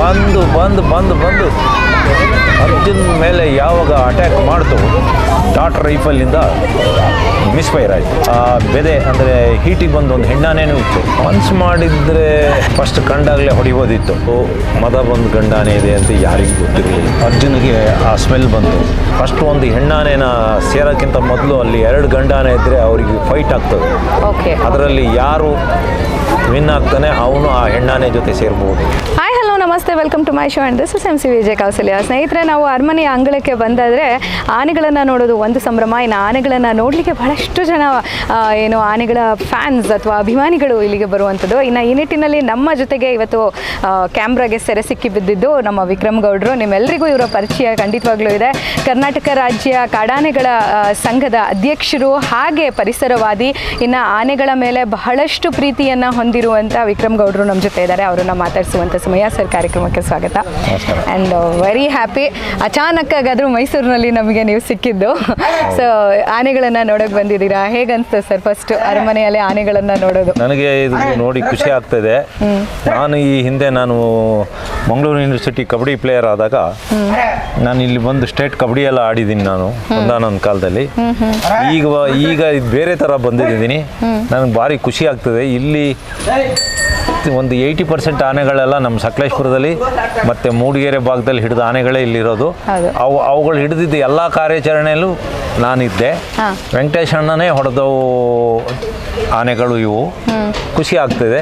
ಬಂದು ಬಂದು ಬಂದು ಬಂದು. ಅರ್ಜುನ್ ಮೇಲೆ ಯಾವಾಗ ಅಟ್ಯಾಕ್ ಮಾಡ್ತು ಡಾಟ್ ರೈಫಲಿಂದ ಮಿಸ್ಫೈರ್ ಆಯಿತು. ಆ ಬೆದೆ ಅಂದರೆ ಹೀಟಿಗೆ ಬಂದು ಒಂದು ಹೆಣ್ಣಾನೇನೂ ಇತ್ತು. ಮನ್ಸ್ ಮಾಡಿದರೆ ಫಸ್ಟ್ ಕಂಡಾಗಲೇ ಹೊಡಿಬೋದಿತ್ತು. ಓ, ಮದ ಬಂದು ಗಂಡಾನೆ ಇದೆ ಅಂತ ಯಾರಿಗೂ ಗೊತ್ತಿರಲಿಲ್ಲ. ಅರ್ಜುನಿಗೆ ಆ ಸ್ಮೆಲ್ ಬಂತು. ಫಸ್ಟ್ ಒಂದು ಹೆಣ್ಣಾನೇನ ಸೇರೋಕ್ಕಿಂತ ಮೊದಲು ಅಲ್ಲಿ ಎರಡು ಗಂಡಾನೆ ಇದ್ದರೆ ಅವರಿಗೆ ಫೈಟ್ ಆಗ್ತದೆ. ಓಕೆ ಅದರಲ್ಲಿ ಯಾರು ವಿನ್ ಆಗ್ತಾನೆ ಅವನು ಆ ಹೆಣ್ಣಾನೆ ಜೊತೆ ಸೇರ್ಬೋದು. ನಮಸ್ತೆ welcome to my show and this is M C Vijaya Kausalya ಸ್ನೇಹಿತರೆ, ನಾವು ಅರಮನೆಯ ಅಂಗಳಕ್ಕೆ ಬಂದಾದರೆ, ಆನೆಗಳನ್ನು ನೋಡೋದು ಒಂದು ಸಂಭ್ರಮ. ಇನ್ನು ಆನೆಗಳನ್ನು ನೋಡಲಿಕ್ಕೆ ಬಹಳಷ್ಟು ಜನ ಏನು ಆನೆಗಳ ಫ್ಯಾನ್ಸ್ ಅಥವಾ ಅಭಿಮಾನಿಗಳು ಇಲ್ಲಿಗೆ ಬರುವಂಥದ್ದು. ಇನ್ನು ಈ ನಿಟ್ಟಿನಲ್ಲಿ ನಮ್ಮ ಜೊತೆಗೆ ಇವತ್ತು ಕ್ಯಾಮ್ರಾಗೆ ಸೆರೆ ಸಿಕ್ಕಿ ಬಿದ್ದಿದ್ದು ನಮ್ಮ ವಿಕ್ರಮ್ ಗೌಡ್ರು. ನಿಮ್ಮೆಲ್ಲರಿಗೂ ಇವರ ಪರಿಚಯ ಖಂಡಿತವಾಗ್ಲೂ ಇದೆ. ಕರ್ನಾಟಕ ರಾಜ್ಯ ಕಾಡಾನೆಗಳ ಸಂಘದ ಅಧ್ಯಕ್ಷರು ಹಾಗೆ ಪರಿಸರವಾದಿ. ಇನ್ನು ಆನೆಗಳ ಮೇಲೆ ಬಹಳಷ್ಟು ಪ್ರೀತಿಯನ್ನು ಹೊಂದಿರುವಂಥ ವಿಕ್ರಮ್ ಗೌಡರು ನಮ್ಮ ಜೊತೆ ಇದ್ದಾರೆ. ಅವರನ್ನು ಮಾತಾಡಿಸುವಂಥ ಸಮಯ ಸರ್ ಕಾರ್ಯಕ್ರಮಕ್ಕೆ ಸ್ವಾಗತ. ಆ್ಯಂಡ್ ವೆರಿ ಹ್ಯಾಪಿ ಅಚಾನಕ್ಕಾಗಾದರೂ ಮೈಸೂರಿನಲ್ಲಿ ನಮಗೆ ನೀವು ಸಿಕ್ಕಿದ್ದು. ಸೊ ಆನೆಗಳನ್ನು ನೋಡೋಕೆ ಬಂದಿದ್ದೀರಾ? ಹೇಗನ್ಸುತ್ತೆ ಸರ್ ಫಸ್ಟ್ ಅರಮನೆಯಲ್ಲಿ ಆನೆಗಳನ್ನು ನೋಡೋದು? ನನಗೆ ಇದು ನೋಡಿ ಖುಷಿ ಆಗ್ತದೆ. ನಾನು ಈ ಹಿಂದೆ ನಾನು ಮಂಗಳೂರು ಯೂನಿವರ್ಸಿಟಿ ಕಬಡ್ಡಿ ಪ್ಲೇಯರ್ ಆದಾಗ ನಾನು ಇಲ್ಲಿ ಬಂದು ಸ್ಟೇಟ್ ಕಬಡ್ಡಿ ಎಲ್ಲ ಆಡಿದ್ದೀನಿ ನಾನು ಒಂದಾನೊಂದು ಕಾಲದಲ್ಲಿ. ಈಗ ಈಗ ಬೇರೆ ಥರ ಬಂದಿದ್ದೀನಿ. ನನಗೆ ಭಾರಿ ಖುಷಿ ಆಗ್ತದೆ. ಇಲ್ಲಿ ಒಂದು ಏಯ್ಟಿ ಪರ್ಸೆಂಟ್ ಆನೆಗಳೆಲ್ಲ ನಮ್ಮ ಸಕಲೇಶ್ಪುರದಲ್ಲಿ ಮತ್ತು ಮೂಡಿಗೆರೆ ಭಾಗದಲ್ಲಿ ಹಿಡಿದ ಆನೆಗಳೇ ಇಲ್ಲಿರೋದು. ಅವು ಅವುಗಳು ಹಿಡಿದಿದ್ದ ಎಲ್ಲ ಕಾರ್ಯಾಚರಣೆಯಲ್ಲೂ ನಾನಿದ್ದೆ. ವೆಂಕಟೇಶ್ ಅಣ್ಣನೇ ಹೊಡೆದವು ಆನೆಗಳು ಇವು. ಖುಷಿ ಆಗ್ತಿದೆ.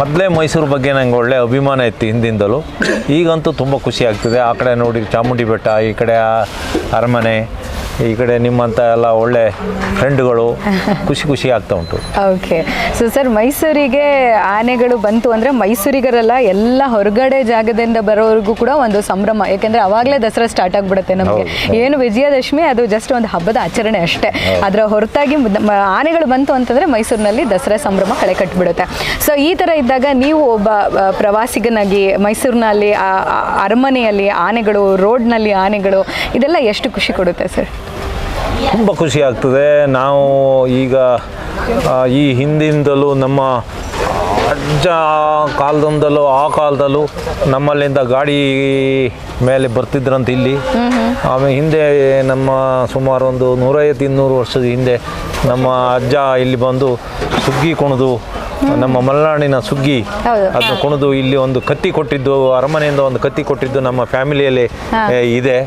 ಮೊದಲೇ ಮೈಸೂರು ಬಗ್ಗೆ ನಂಗೆ ಒಳ್ಳೆ ಅಭಿಮಾನ ಇತ್ತು ಹಿಂದಿಂದಲೂ. ಈಗಂತೂ ತುಂಬ ಖುಷಿ ಆಗ್ತಿದೆ. ಆ ಕಡೆ ನೋಡಿ ಚಾಮುಂಡಿ ಬೆಟ್ಟ ಈ ಕಡೆ ಅರಮನೆ ಈ ಕಡೆ ನಿಮ್ಮಂಥ ಎಲ್ಲ ಒಳ್ಳೆ ಫ್ರೆಂಡ್ಗಳು ಖುಷಿ ಖುಷಿ ಆಗ್ತಾ ಉಂಟು. ಓಕೆ ಸೊ ಸರ್ ಮೈಸೂರಿಗೆ ಆನೆಗಳು ಬಂತು ಅಂದರೆ ಮೈಸೂರಿಗರೆಲ್ಲ ಎಲ್ಲ ಹೊರಗಡೆ ಜಾಗದಿಂದ ಬರೋರಿಗೂ ಕೂಡ ಒಂದು ಸಂಭ್ರಮ. ಯಾಕೆಂದರೆ ಅವಾಗಲೇ ದಸರಾ ಸ್ಟಾರ್ಟ್ ಆಗಿಬಿಡುತ್ತೆ ನಮಗೆ. ಏನು ವಿಜಯದಶಮಿ ಅದು ಜಸ್ಟ್ ಒಂದು ಹಬ್ಬದ ಆಚರಣೆ ಅಷ್ಟೇ. ಅದರ ಹೊರತಾಗಿ ಆನೆಗಳು ಬಂತು ಅಂತಂದರೆ ಮೈಸೂರಿನಲ್ಲಿ ದಸರಾ ಸಂಭ್ರಮ ಕಳೆ ಕಟ್ಟಿಬಿಡುತ್ತೆ ಸೊ ಈ ಥರ ಇದ್ದಾಗ ನೀವು ಒಬ್ಬ ಪ್ರವಾಸಿಗನಾಗಿ ಮೈಸೂರಿನಲ್ಲಿ ಅರಮನೆಯಲ್ಲಿ ಆನೆಗಳು ರೋಡ್ನಲ್ಲಿ ಆನೆಗಳು ಇದೆಲ್ಲ ಎಷ್ಟು ಖುಷಿ ಕೊಡುತ್ತೆ ಸರ್ ತುಂಬ ಖುಷಿ ಆಗ್ತದೆ. ನಾವು ಈಗ ಈ ಹಿಂದಿಂದಲೂ ನಮ್ಮ ಅಜ್ಜ ಕಾಲದಿಂದಲೂ ಆ ಕಾಲದಲ್ಲೂ ನಮ್ಮಲ್ಲಿಂದ ಗಾಡಿ ಮೇಲೆ ಬರ್ತಿದ್ರಂತ ಇಲ್ಲಿ. ಆಮೇಲೆ ಹಿಂದೆ ನಮ್ಮ ಸುಮಾರು ಒಂದು ನೂರೈವತ್ತು ಇನ್ನೂರು ವರ್ಷದ ಹಿಂದೆ ನಮ್ಮ ಅಜ್ಜ ಇಲ್ಲಿ ಬಂದು ಸುಗ್ಗಿ ಕುಣಿದು ನಮ್ಮ ಮಲೆನಾಡಿನ ಸುಗ್ಗಿ. ಅದನ್ನ ಕುಣಿದು ಇಲ್ಲಿ ಒಂದು ಕತ್ತಿ ಕೊಟ್ಟಿದ್ದು ಅರಮನೆಯಿಂದ ಒಂದು ಕತ್ತಿ ಕೊಟ್ಟಿದ್ದು ನಮ್ಮ ಫ್ಯಾಮಿಲಿಯಲ್ಲಿ ಇದೆ.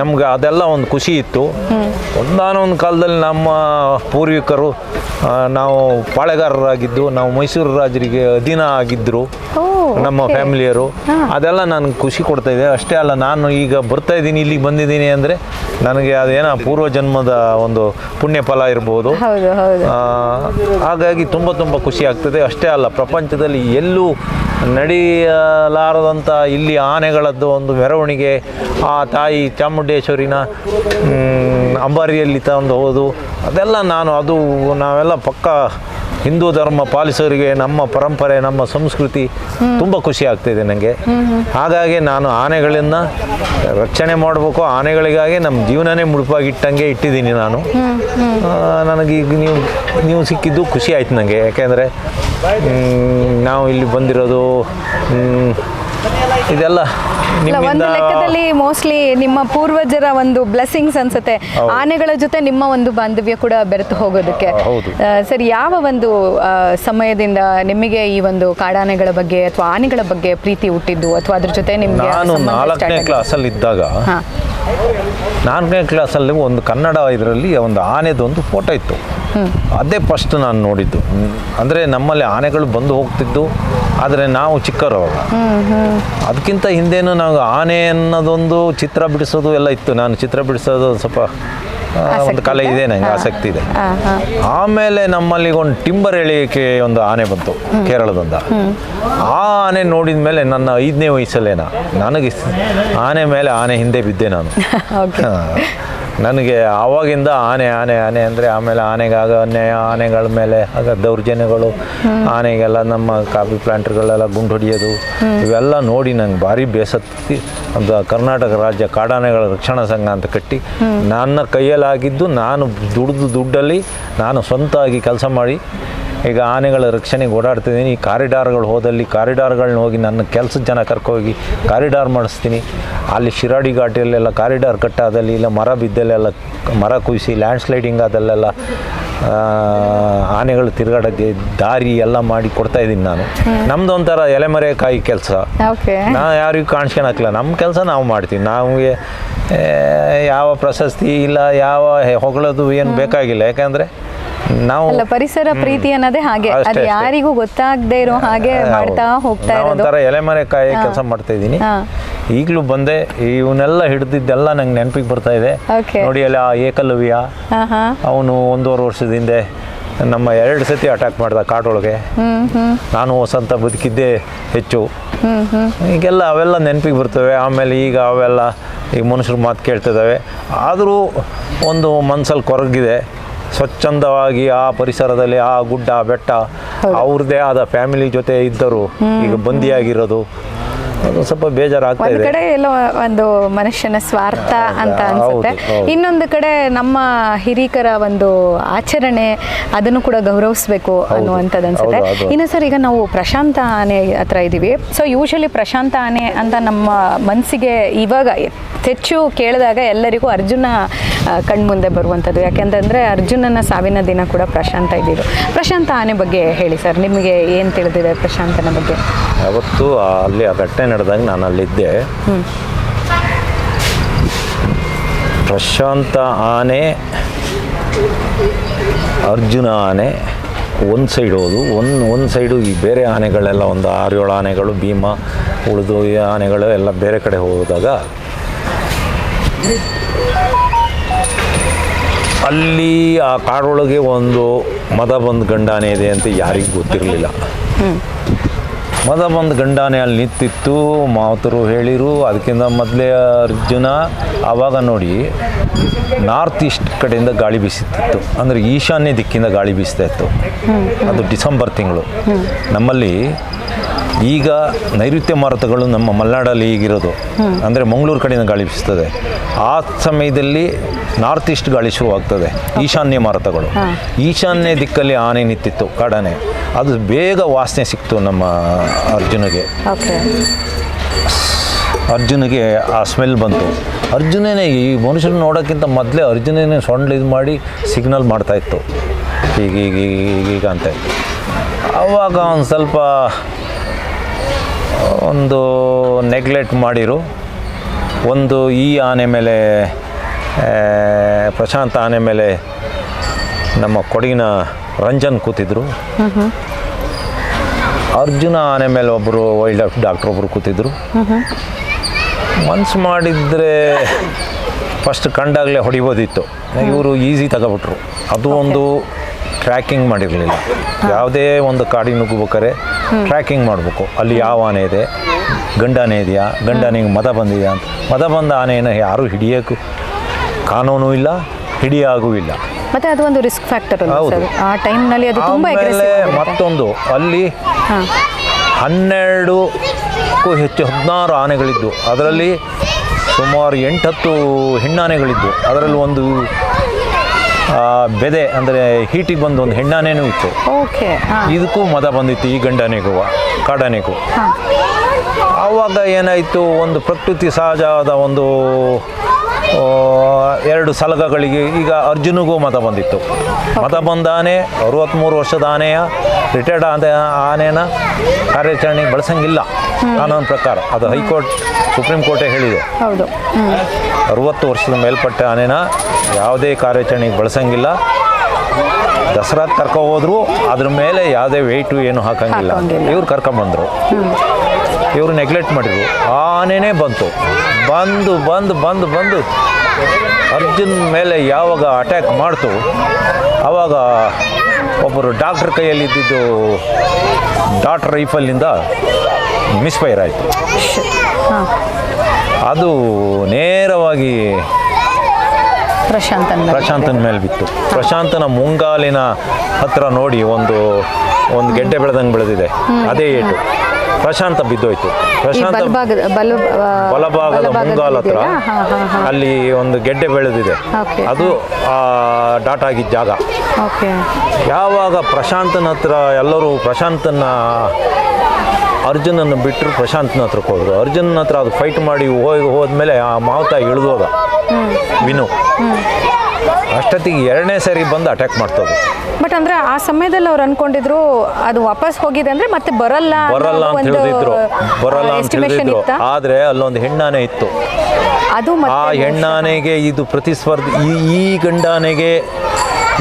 ನಮ್ಗೆ ಅದೆಲ್ಲ ಒಂದು ಖುಷಿ ಇತ್ತು. ಒಂದಾನೊಂದು ಕಾಲದಲ್ಲಿ ನಮ್ಮ ಪೂರ್ವಿಕರು ನಾವು ಪಾಳೆಗಾರರಾಗಿದ್ದು ನಾವು ಮೈಸೂರು ರಾಜರಿಗೆ ಅಧೀನ ಆಗಿದ್ದರು ನಮ್ಮ ಫ್ಯಾಮಿಲಿಯರು. ಅದೆಲ್ಲ ನನಗೆ ಖುಷಿ ಕೊಡ್ತಾ ಇದೆ. ಅಷ್ಟೇ ಅಲ್ಲ ನಾನು ಈಗ ಬರ್ತಾ ಇದ್ದೀನಿ ಇಲ್ಲಿಗೆ ಬಂದಿದ್ದೀನಿ ಅಂದರೆ ನನಗೆ ಅದೇನೋ ಪೂರ್ವ ಜನ್ಮದ ಒಂದು ಪುಣ್ಯ ಫಲ ಇರ್ಬೋದು ಹಾಗಾಗಿ ತುಂಬ ತುಂಬ ಖುಷಿ ಆಗ್ತದೆ ಅಷ್ಟೇ ಅಲ್ಲ, ಪ್ರಪಂಚದಲ್ಲಿ ಎಲ್ಲೂ ನಡೆಯಲಾರದಂಥ ಇಲ್ಲಿ ಆನೆಗಳದ್ದು ಒಂದು ಮೆರವಣಿಗೆ. ಆ ತಾಯಿ ಚಾಮುಂಡೇಶ್ವರಿನ ಅಂಬಾರಿಯಲ್ಲಿ ತಂದು ಹೋದು. ಅದೆಲ್ಲ ನಾನು, ಅದು ನಾವೆಲ್ಲ ಪಕ್ಕ ಹಿಂದೂ ಧರ್ಮ ಪಾಲಿಸೋರಿಗೆ ನಮ್ಮ ಪರಂಪರೆ, ನಮ್ಮ ಸಂಸ್ಕೃತಿ ತುಂಬ ಖುಷಿ ಆಗ್ತಿದೆ ನನಗೆ ಹಾಗಾಗಿ ನಾನು ಆನೆಗಳನ್ನು ರಕ್ಷಣೆ ಮಾಡಬೇಕು. ಆನೆಗಳಿಗಾಗಿ ನಮ್ಮ ಜೀವನನೇ ಮುಡುಪಾಗಿಟ್ಟಂಗೆ ಇಟ್ಟಿದ್ದೀನಿ ನಾನು. ನನಗೀಗ ನೀವು ನೀವು ಸಿಕ್ಕಿದ್ದು ಖುಷಿ ಆಯ್ತು ನನಗೆ ಯಾಕೆಂದರೆ ನಾವು ಇಲ್ಲಿ ಬಂದಿರೋದು ಇದೆಲ್ಲ ಒಂದು ಲೆಕ್ಕದಲ್ಲಿ ಮೋಸ್ಟ್ಲಿ ನಿಮ್ಮ ಪೂರ್ವಜರ ಒಂದು ಬ್ಲೆಸ್ಸಿಂಗ್ಸ್ ಅನ್ಸುತ್ತೆ. ಆನೆಗಳ ಜೊತೆ ನಿಮ್ಮ ಒಂದು ಬಾಂಧವ್ಯ ಕೂಡ ಬೆರೆತು ಹೋಗೋದಕ್ಕೆ. ಸರ್ ಯಾವ ಒಂದು ಸಮಯದಿಂದ ನಿಮಗೆ ಈ ಒಂದು ಕಾಡಾನೆಗಳ ಬಗ್ಗೆ ಅಥವಾ ಆನೆಗಳ ಬಗ್ಗೆ ಪ್ರೀತಿ ಹುಟ್ಟಿದ್ದು? ಅಥವಾ ಅದ್ರ ಜೊತೆ ನಿಮ್ಗೆ ನಾನು ನಾಲ್ಕನೇ ಕ್ಲಾಸಲ್ಲಿ ಇದ್ದಾಗ ನಾಲ್ಕನೇ ಕ್ಲಾಸಲ್ಲಿ ಒಂದು ಕನ್ನಡ ಇದರಲ್ಲಿ ಒಂದು ಆನೆದೊಂದು ಫೋಟೋ ಇತ್ತು. ಅದೇ ಫಸ್ಟ್ ನಾನು ನೋಡಿದ್ದು. ಅಂದರೆ ನಮ್ಮಲ್ಲಿ ಆನೆಗಳು ಬಂದು ಹೋಗ್ತಿದ್ದು ಆದರೆ ನಾವು ಚಿಕ್ಕವರು ಅವಾಗ. ಅದಕ್ಕಿಂತ ಹಿಂದೇನು ನಾವು ಆನೆ ಅನ್ನೋದೊಂದು ಚಿತ್ರ ಬಿಡಿಸೋದು ಎಲ್ಲ ಇತ್ತು. ನಾನು ಚಿತ್ರ ಬಿಡಿಸೋದು ಸ್ವಲ್ಪ ಒಂದು ಕಲೆ ಇದೆ? ನಂಗೆ ನನಗೆ ಆಸಕ್ತಿ ಇದೆ. ಆಮೇಲೆ ನಮ್ಮಲ್ಲಿ ಒಂದು ಟಿಂಬರ್ ಎಳೆಯಕ್ಕೆ ಒಂದು ಆನೆ ಬಂತು ಕೇರಳದಿಂದ. ಆ ಆನೆ ನೋಡಿದ ಮೇಲೆ ನನ್ನ ಐದನೇ ವಯಸ್ಸಲ್ಲೇನ? ನನಗೆ ಆನೆ ಮೇಲೆ ಆನೆ ಹಿಂದೆ ಬಿದ್ದೆ ನಾನು. ನನಗೆ ಆವಾಗಿಂದ ಆನೆ ಆನೆ ಆನೆ ಅಂದರೆ ಆಮೇಲೆ ಆನೆಗಾಗ ಅನ್ಯಾಯ, ಆನೆಗಳ ಮೇಲೆ ಆಗ ದೌರ್ಜನ್ಯಗಳು, ಆನೆಗೆಲ್ಲ ನಮ್ಮ ಕಾಫಿ ಪ್ಲಾಂಟ್ಗಳೆಲ್ಲ ಗುಂಡು ಹೊಡೆಯೋದು, ಇವೆಲ್ಲ ನೋಡಿ ನಂಗೆ ಭಾರಿ ಬೇಸತ್ತಿ. ಒಂದು ಕರ್ನಾಟಕ ರಾಜ್ಯ ಕಾಡಾನೆಗಳ ರಕ್ಷಣಾ ಸಂಘ ಅಂತ ಕಟ್ಟಿ, ನನ್ನ ಕೈಯಲ್ಲಾಗಿದ್ದು ನಾನು ದುಡಿದು ದುಡ್ಡಲ್ಲಿ ನಾನು ಸ್ವಂತವಾಗಿ ಕೆಲಸ ಮಾಡಿ ಈಗ ಆನೆಗಳ ರಕ್ಷಣೆಗೆ ಓಡಾಡ್ತಿದ್ದೀನಿ. ಈ ಕಾರಿಡಾರ್ಗಳು ಹೋದಲ್ಲಿ ಕಾರಿಡಾರ್ಗಳನ್ನ ಹೋಗಿ ನನ್ನ ಕೆಲಸದ ಜನ ಕರ್ಕೋಗಿ ಕಾರಿಡಾರ್ ಮಾಡಿಸ್ತೀನಿ. ಅಲ್ಲಿ ಶಿರಾಡಿ ಘಾಟಿಯಲ್ಲೆಲ್ಲ ಕಾರಿಡಾರ್ ಕಟ್ಟಾದಲ್ಲಿ ಇಲ್ಲ ಮರ ಬಿದ್ದಲ್ಲೆಲ್ಲ ಮರ ಕುಯಿಸಿ ಲ್ಯಾಂಡ್ ಸ್ಲೈಡಿಂಗ್ ಅದಲ್ಲೆಲ್ಲ ಆ, ಆನೆಗಳು ತಿರುಗಾಡೋಕ್ಕೆ ದಾರಿ ಎಲ್ಲ ಮಾಡಿ ಕೊಡ್ತಾ ಇದ್ದೀನಿ ನಾನು. ನಮ್ದು ಒಂಥರ ಎಲೆಮರೆ ಕಾಯಿ ಕೆಲಸ ನಾ ಯಾರಿಗೂ ಕಾಣಿಸ್ಕೊಳಕ್ಕಿಲ್ಲ ನಮ್ಮ ಕೆಲಸ ನಾವು ಮಾಡ್ತೀವಿ. ನಮಗೆ ಯಾವ ಪ್ರಶಸ್ತಿ ಇಲ್ಲ ಯಾವ ಹೊಗಳೋದು ಏನು ಬೇಕಾಗಿಲ್ಲ. ಯಾಕಂದರೆ ನಾವು ಅಲ್ಲ ಪರಿಸರ ಪ್ರೀತಿ ಅನ್ನೋದೇ ಹಾಗೆ. ಅದು ಯಾರಿಗೂ ಗೊತ್ತಾಗದೆ ಇರೋ ಹಾಗೆ ಮಾಡ್ತಾ ಹೋಗ್ತಾ ಒಂಥರ ಎಲೆಮರೆ ಕಾಯಿ ಕೆಲಸ ಮಾಡ್ತಾ ಇದ್ದೀನಿ. ಈಗಲೂ ಬಂದೆ ಇವನ್ನೆಲ್ಲ ಹಿಡಿದಿದ್ದೆಲ್ಲ ನಂಗೆ ನೆನಪಿಗೆ ಬರ್ತಾ ಇದೆ. ನೋಡಿ ಅಲ್ಲಿ ಆ ಏಕಲವ್ಯ ಅವನು ಒಂದೂವರೆ ವರ್ಷದ ಹಿಂದೆ ನಮ್ಮ ಎರಡು ಸತಿ ಅಟ್ಯಾಕ್ ಮಾಡ್ದ ಕಾಡೊಳಗೆ. ನಾನು ವಸಂತ ಬದುಕಿದ್ದೇ ಹೆಚ್ಚು. ಈಗೆಲ್ಲ ಅವೆಲ್ಲ ನೆನಪಿಗೆ ಬರ್ತವೆ. ಆಮೇಲೆ ಈಗ ಅವೆಲ್ಲ ಈಗ ಮನುಷ್ಯರು ಮಾತು ಕೇಳ್ತಿದ್ದಾವೆ ಆದರೂ ಒಂದು ಮನ್ಸಲ್ಲಿ ಕೊರಗಿದೆ. ಸ್ವಚ್ಛಂದವಾಗಿ ಆ ಪರಿಸರದಲ್ಲಿ ಆ ಗುಡ್ಡ ಬೆಟ್ಟ ಅವ್ರದ್ದೇ ಆದ ಫ್ಯಾಮಿಲಿ ಜೊತೆ ಇದ್ದರು ಈಗ ಬಂದಿಯಾಗಿರೋದು. ಸ್ವಲ್ಪ ಬೇಜಾರಾಗ್ತಾ ಒಂದ್ ಕಡೆ ಎಲ್ಲೋ ಒಂದು ಮನುಷ್ಯನ ಸ್ವಾರ್ಥ ಅಂತ ಅನ್ಸುತ್ತೆ. ಇನ್ನೊಂದು ಕಡೆ ನಮ್ಮ ಹಿರಿಕರ ಒಂದು ಆಚರಣೆ ಅದನ್ನು ಕೂಡ ಗೌರವಿಸ್ಬೇಕು ಅನ್ನುವಂಥದ್ದು ಅನ್ಸುತ್ತೆ. ಇನ್ನು ಸರ್ ಈಗ ನಾವು ಪ್ರಶಾಂತ ಆನೆ ಹತ್ರ ಇದ್ದೀವಿ ಸೊ ಯೂಶಲಿ ಪ್ರಶಾಂತ ಆನೆ ಅಂತ ನಮ್ಮ ಮನಸ್ಸಿಗೆ ಇವಾಗ ಹೆಚ್ಚು ಕೇಳಿದಾಗ ಎಲ್ಲರಿಗೂ ಅರ್ಜುನ ಕಣ್ಮುಂದೆ ಬರುವಂಥದ್ದು. ಯಾಕೆಂತಂದರೆ ಅರ್ಜುನನ ಸಾವಿನ ದಿನ ಕೂಡ ಪ್ರಶಾಂತ ಇದ್ದಿದ್ದು ಪ್ರಶಾಂತ ಆನೆ ಬಗ್ಗೆ ಹೇಳಿ ಸರ್. ನಿಮಗೆ ಏನು ತಿಳಿದಿದೆ ಪ್ರಶಾಂತನ ಬಗ್ಗೆ? ಅವತ್ತು ಅಲ್ಲಿ ಆ ಘಟನೆ ನಡೆದಾಗ ನಾನು ಅಲ್ಲಿದ್ದೆ. ಪ್ರಶಾಂತ ಆನೆ, ಅರ್ಜುನ ಆನೆ, ಒಂದು ಸೈಡ್ ಹೋದು, ಒಂದು ಒಂದು ಸೈಡು ಈ ಬೇರೆ ಆನೆಗಳೆಲ್ಲ ಒಂದು ಆರು ಏಳು ಆನೆಗಳು, ಭೀಮ, ಉಳಿದು ಈ ಆನೆಗಳು ಎಲ್ಲ ಬೇರೆ ಕಡೆ ಹೋದಾಗ ಅಲ್ಲಿ ಆ ಕಾಡೊಳಗೆ ಒಂದು ಮದ ಬಂದು ಗಂಡಾನೆ ಇದೆ ಅಂತ ಯಾರಿಗೂ ಗೊತ್ತಿರಲಿಲ್ಲ. ಮದ ಬಂದು ಗಂಡಾನೆ ಅಲ್ಲಿ ನಿಂತಿತ್ತು ಮಾವತರು ಹೇಳಿರು. ಅದಕ್ಕಿಂತ ಮೊದಲೇ ಅರ್ಜುನ ಆವಾಗ ನೋಡಿ ನಾರ್ತ್ ಈಸ್ಟ್ ಕಡೆಯಿಂದ ಗಾಳಿ ಬೀಸುತ್ತಿತ್ತು. ಅಂದರೆ ಈಶಾನ್ಯ ದಿಕ್ಕಿಂದ ಗಾಳಿ ಬೀಸ್ತಾ ಇತ್ತು. ಅದು ಡಿಸೆಂಬರ್ ತಿಂಗಳು. ನಮ್ಮಲ್ಲಿ ಈಗ ನೈಋತ್ಯ ಮಾರುತಗಳು ನಮ್ಮ ಮಲೆನಾಡಲ್ಲಿ ಈಗಿರೋದು. ಅಂದರೆ ಮಂಗಳೂರು ಕಡೆಯಿಂದ ಗಾಳಿ ಬೀಸ್ತದೆ ಆ ಸಮಯದಲ್ಲಿ ನಾರ್ತ್ ಈಸ್ಟ್ ಗಾಳಿ ಶುರುವಾಗ್ತದೆ ಈಶಾನ್ಯ ಮಾರುತಗಳು. ಈಶಾನ್ಯ ದಿಕ್ಕಲ್ಲಿ ಆನೆ ನಿಂತಿತ್ತು ಕಾಡಾನೆ. ಅದು ಬೇಗ ವಾಸನೆ ಸಿಕ್ತು ನಮ್ಮ ಅರ್ಜುನಿಗೆ. ಅರ್ಜುನಿಗೆ ಆ ಸ್ಮೆಲ್ ಬಂತು. ಅರ್ಜುನನೇ ಈ ಮನುಷ್ಯನ ನೋಡೋಕ್ಕಿಂತ ಮೊದಲೇ ಅರ್ಜುನನೇ ಸೊಂಡ್ಲು ಇದು ಮಾಡಿ ಸಿಗ್ನಲ್ ಮಾಡ್ತಾ ಇತ್ತು. ಈಗ ಈಗ ಈಗ ಈಗ ಈಗ ಅಂತ. ಆವಾಗ ಒಂದು ಸ್ವಲ್ಪ ಒಂದು ನೆಗ್ಲೆಕ್ಟ್ ಮಾಡಿರು. ಒಂದು ಈ ಆನೆ ಮೇಲೆ ಪ್ರಶಾಂತ್ ಆನೆ ಮೇಲೆ ನಮ್ಮ ಕೊಡಗಿನ ರಂಜನ್ ಕೂತಿದ್ರು. ಅರ್ಜುನ ಆನೆ ಮೇಲೆ ಒಬ್ಬರು ವೈಲ್ಡ್ ಲೈಫ್ ಡಾಕ್ಟ್ರ್ ಒಬ್ಬರು ಕೂತಿದ್ರು. ಮನ್ಸು ಮಾಡಿದರೆ ಫಸ್ಟ್ ಕಂಡಾಗಲೇ ಹೊಡಿಬೋದಿತ್ತು. ಇವರು ಈಸಿ ತಗೋಬಿಟ್ರು. ಅದು ಒಂದು ಟ್ರ್ಯಾಕಿಂಗ್ ಮಾಡಿರಲಿಲ್ಲ. ಯಾವುದೇ ಒಂದು ಕಾಡಿಗೆ ನುಗ್ಗಬೇಕಾದ್ರೆ ಟ್ರ್ಯಾಕಿಂಗ್ ಮಾಡಬೇಕು. ಅಲ್ಲಿ ಯಾವ ಆನೆ ಇದೆ? ಗಂಡಾನೆ ಇದೆಯಾ? ಗಂಡನಿಗೆ ಮದ ಬಂದಿದೆಯಾ ಅಂತ. ಮದ ಬಂದ ಆನೆಯನ್ನು ಯಾರೂ ಹಿಡಿಯೋಕ್ಕೂ ಕಾನೂನು ಇಲ್ಲ ಹಿಡಿಯಾಗೂ ಇಲ್ಲ. ಮತ್ತೆ ಅದು ಒಂದು ರಿಸ್ಕ್ ಫ್ಯಾಕ್ಟರ್ ಆ ಟೈಮ್ನಲ್ಲಿ ಅದು ತುಂಬಾ ಮತ್ತೊಂದು ಅಲ್ಲಿ ಹನ್ನೆರಡುಕ್ಕೂ ಹೆಚ್ಚು ಹದಿನಾರು ಆನೆಗಳಿದ್ದು. ಅದರಲ್ಲಿ ಸುಮಾರು ಎಂಟತ್ತು ಹೆಣ್ಣಾನೆಗಳಿದ್ದು. ಅದರಲ್ಲಿ ಒಂದು ಬೆದೆ ಅಂದರೆ ಹೀಟಿಗೆ ಬಂದು ಒಂದು ಹೆಣ್ಣಾನೇನು ಇತ್ತು. ಓಕೆ ಇದಕ್ಕೂ ಮದ ಬಂದಿತ್ತು ಈ ಗಂಡನೆಗೂ ಕಾಡನೆಗೂ. ಆವಾಗ ಏನಾಯಿತು ಒಂದು ಪ್ರಕೃತಿ ಸಹಜವಾದ ಒಂದು ಎರಡು ಸಲಗಗಳಿಗೆ ಈಗ ಅರ್ಜುನಿಗೂ ಮತ ಬಂದಿತ್ತು. ಮತ ಬಂದ ಆನೆ ಅರವತ್ತ್ಮೂರು ವರ್ಷದ ಆನೆಯ ರಿಟೈರ್ಡ್ ಆದ ಆನೆನ ಕಾರ್ಯಾಚರಣೆಗೆ ಬಳಸಂಗಿಲ್ಲ. ಕಾನೂನು ಪ್ರಕಾರ. ಅದು ಹೈಕೋರ್ಟ್ ಸುಪ್ರೀಂ ಕೋರ್ಟೇ ಹೇಳಿದೆ. ಅರುವತ್ತು ವರ್ಷದ ಮೇಲ್ಪಟ್ಟ ಆನೆನ ಯಾವುದೇ ಕಾರ್ಯಾಚರಣೆಗೆ ಬಳಸಂಗಿಲ್ಲ. ದಸರಾ ಕರ್ಕೊ ಹೋದ್ರು ಅದ್ರ ಮೇಲೆ ಯಾವುದೇ ವೆಯ್ಟು ಏನು ಹಾಕಂಗಿಲ್ಲ. ಇವ್ರು ಕರ್ಕೊಂಬಂದರು ಇವರು ನೆಗ್ಲೆಕ್ಟ್ ಮಾಡಿದ್ರು. ಆನೆನೇ ಬಂತು. ಬಂದು ಬಂದು ಬಂದು ಬಂದು ಅರ್ಜುನ್ ಮೇಲೆ ಯಾವಾಗ ಅಟ್ಯಾಕ್ ಮಾಡ್ತು ಆವಾಗ ಒಬ್ಬರು ಡಾಕ್ಟ್ರ್ ಕೈಯಲ್ಲಿ ಇದ್ದಿದ್ದು ಡಾಟ್ ರೈಫಲಿಂದ ಮಿಸ್ಫೈರ್ ಆಯಿತು. ಅದು ನೇರವಾಗಿ ಪ್ರಶಾಂತನ ಪ್ರಶಾಂತನ ಮೇಲೆ ಬಿತ್ತು. ಪ್ರಶಾಂತನ ಮುಂಗಾಲಿನ ಹತ್ರ ನೋಡಿ ಒಂದು ಒಂದು ಗೆಡ್ಡೆ ಬೆಳೆದಂಗೆ ಬೆಳೆದಿದೆ. ಅದೇ ಏಟು. ಪ್ರಶಾಂತ ಬಿದ್ದೋಯ್ತು. ಪ್ರಶಾಂತ ಬಲಭಾಗದ ಮುಂಗಾಲ ಹತ್ರ ಅಲ್ಲಿ ಒಂದು ಗೆಡ್ಡೆ ಬೆಳೆದಿದೆ. ಅದು ಆ ಡಾಟ್ ಆಗಿದ್ದ ಜಾಗ. ಯಾವಾಗ ಪ್ರಶಾಂತನ ಹತ್ರ ಎಲ್ಲರೂ ಪ್ರಶಾಂತನ ಅರ್ಜುನನ್ನು ಬಿಟ್ಟರು ಪ್ರಶಾಂತನ ಹತ್ರಕ್ಕೆ ಹೋದರು. ಅರ್ಜುನನ ಹತ್ರ ಅದು ಫೈಟ್ ಮಾಡಿ ಹೋಗಿ ಹೋದ್ಮೇಲೆ ಆ ಮಾವುತ ಇಳಿದೋದ. ವಿನು. ಅಷ್ಟೊತ್ತಿಗೆ ಎರಡನೇ ಸರಿ ಬಂದು ಅಟ್ಯಾಕ್ ಮಾಡ್ತದೆ. ಬಟ್ ಅಂದ್ರೆ ಆ ಸಮಯದಲ್ಲಿ ಅವ್ರು ಅನ್ಕೊಂಡಿದ್ರು ಅದು ವಾಪಸ್ ಹೋಗಿದೆ ಅಂದ್ರೆ ಮತ್ತೆ ಬರಲ್ಲ ಬರಲ್ಲ ಅಂತ ಹೇಳಿದ್ರು ಬರಲ್ಲ ಅಂತ ಹೇಳಿದ್ರು ಆದ್ರೆ ಅಲ್ಲೊಂದು ಹೆಣ್ಣಾನೆ ಇತ್ತು. ಅದು ಆ ಹೆಣ್ಣಾನೆಗೆ ಇದು ಪ್ರತಿಸ್ಪರ್ಧಿ ಈ ಈ ಗಂಡಾನೆಗೆ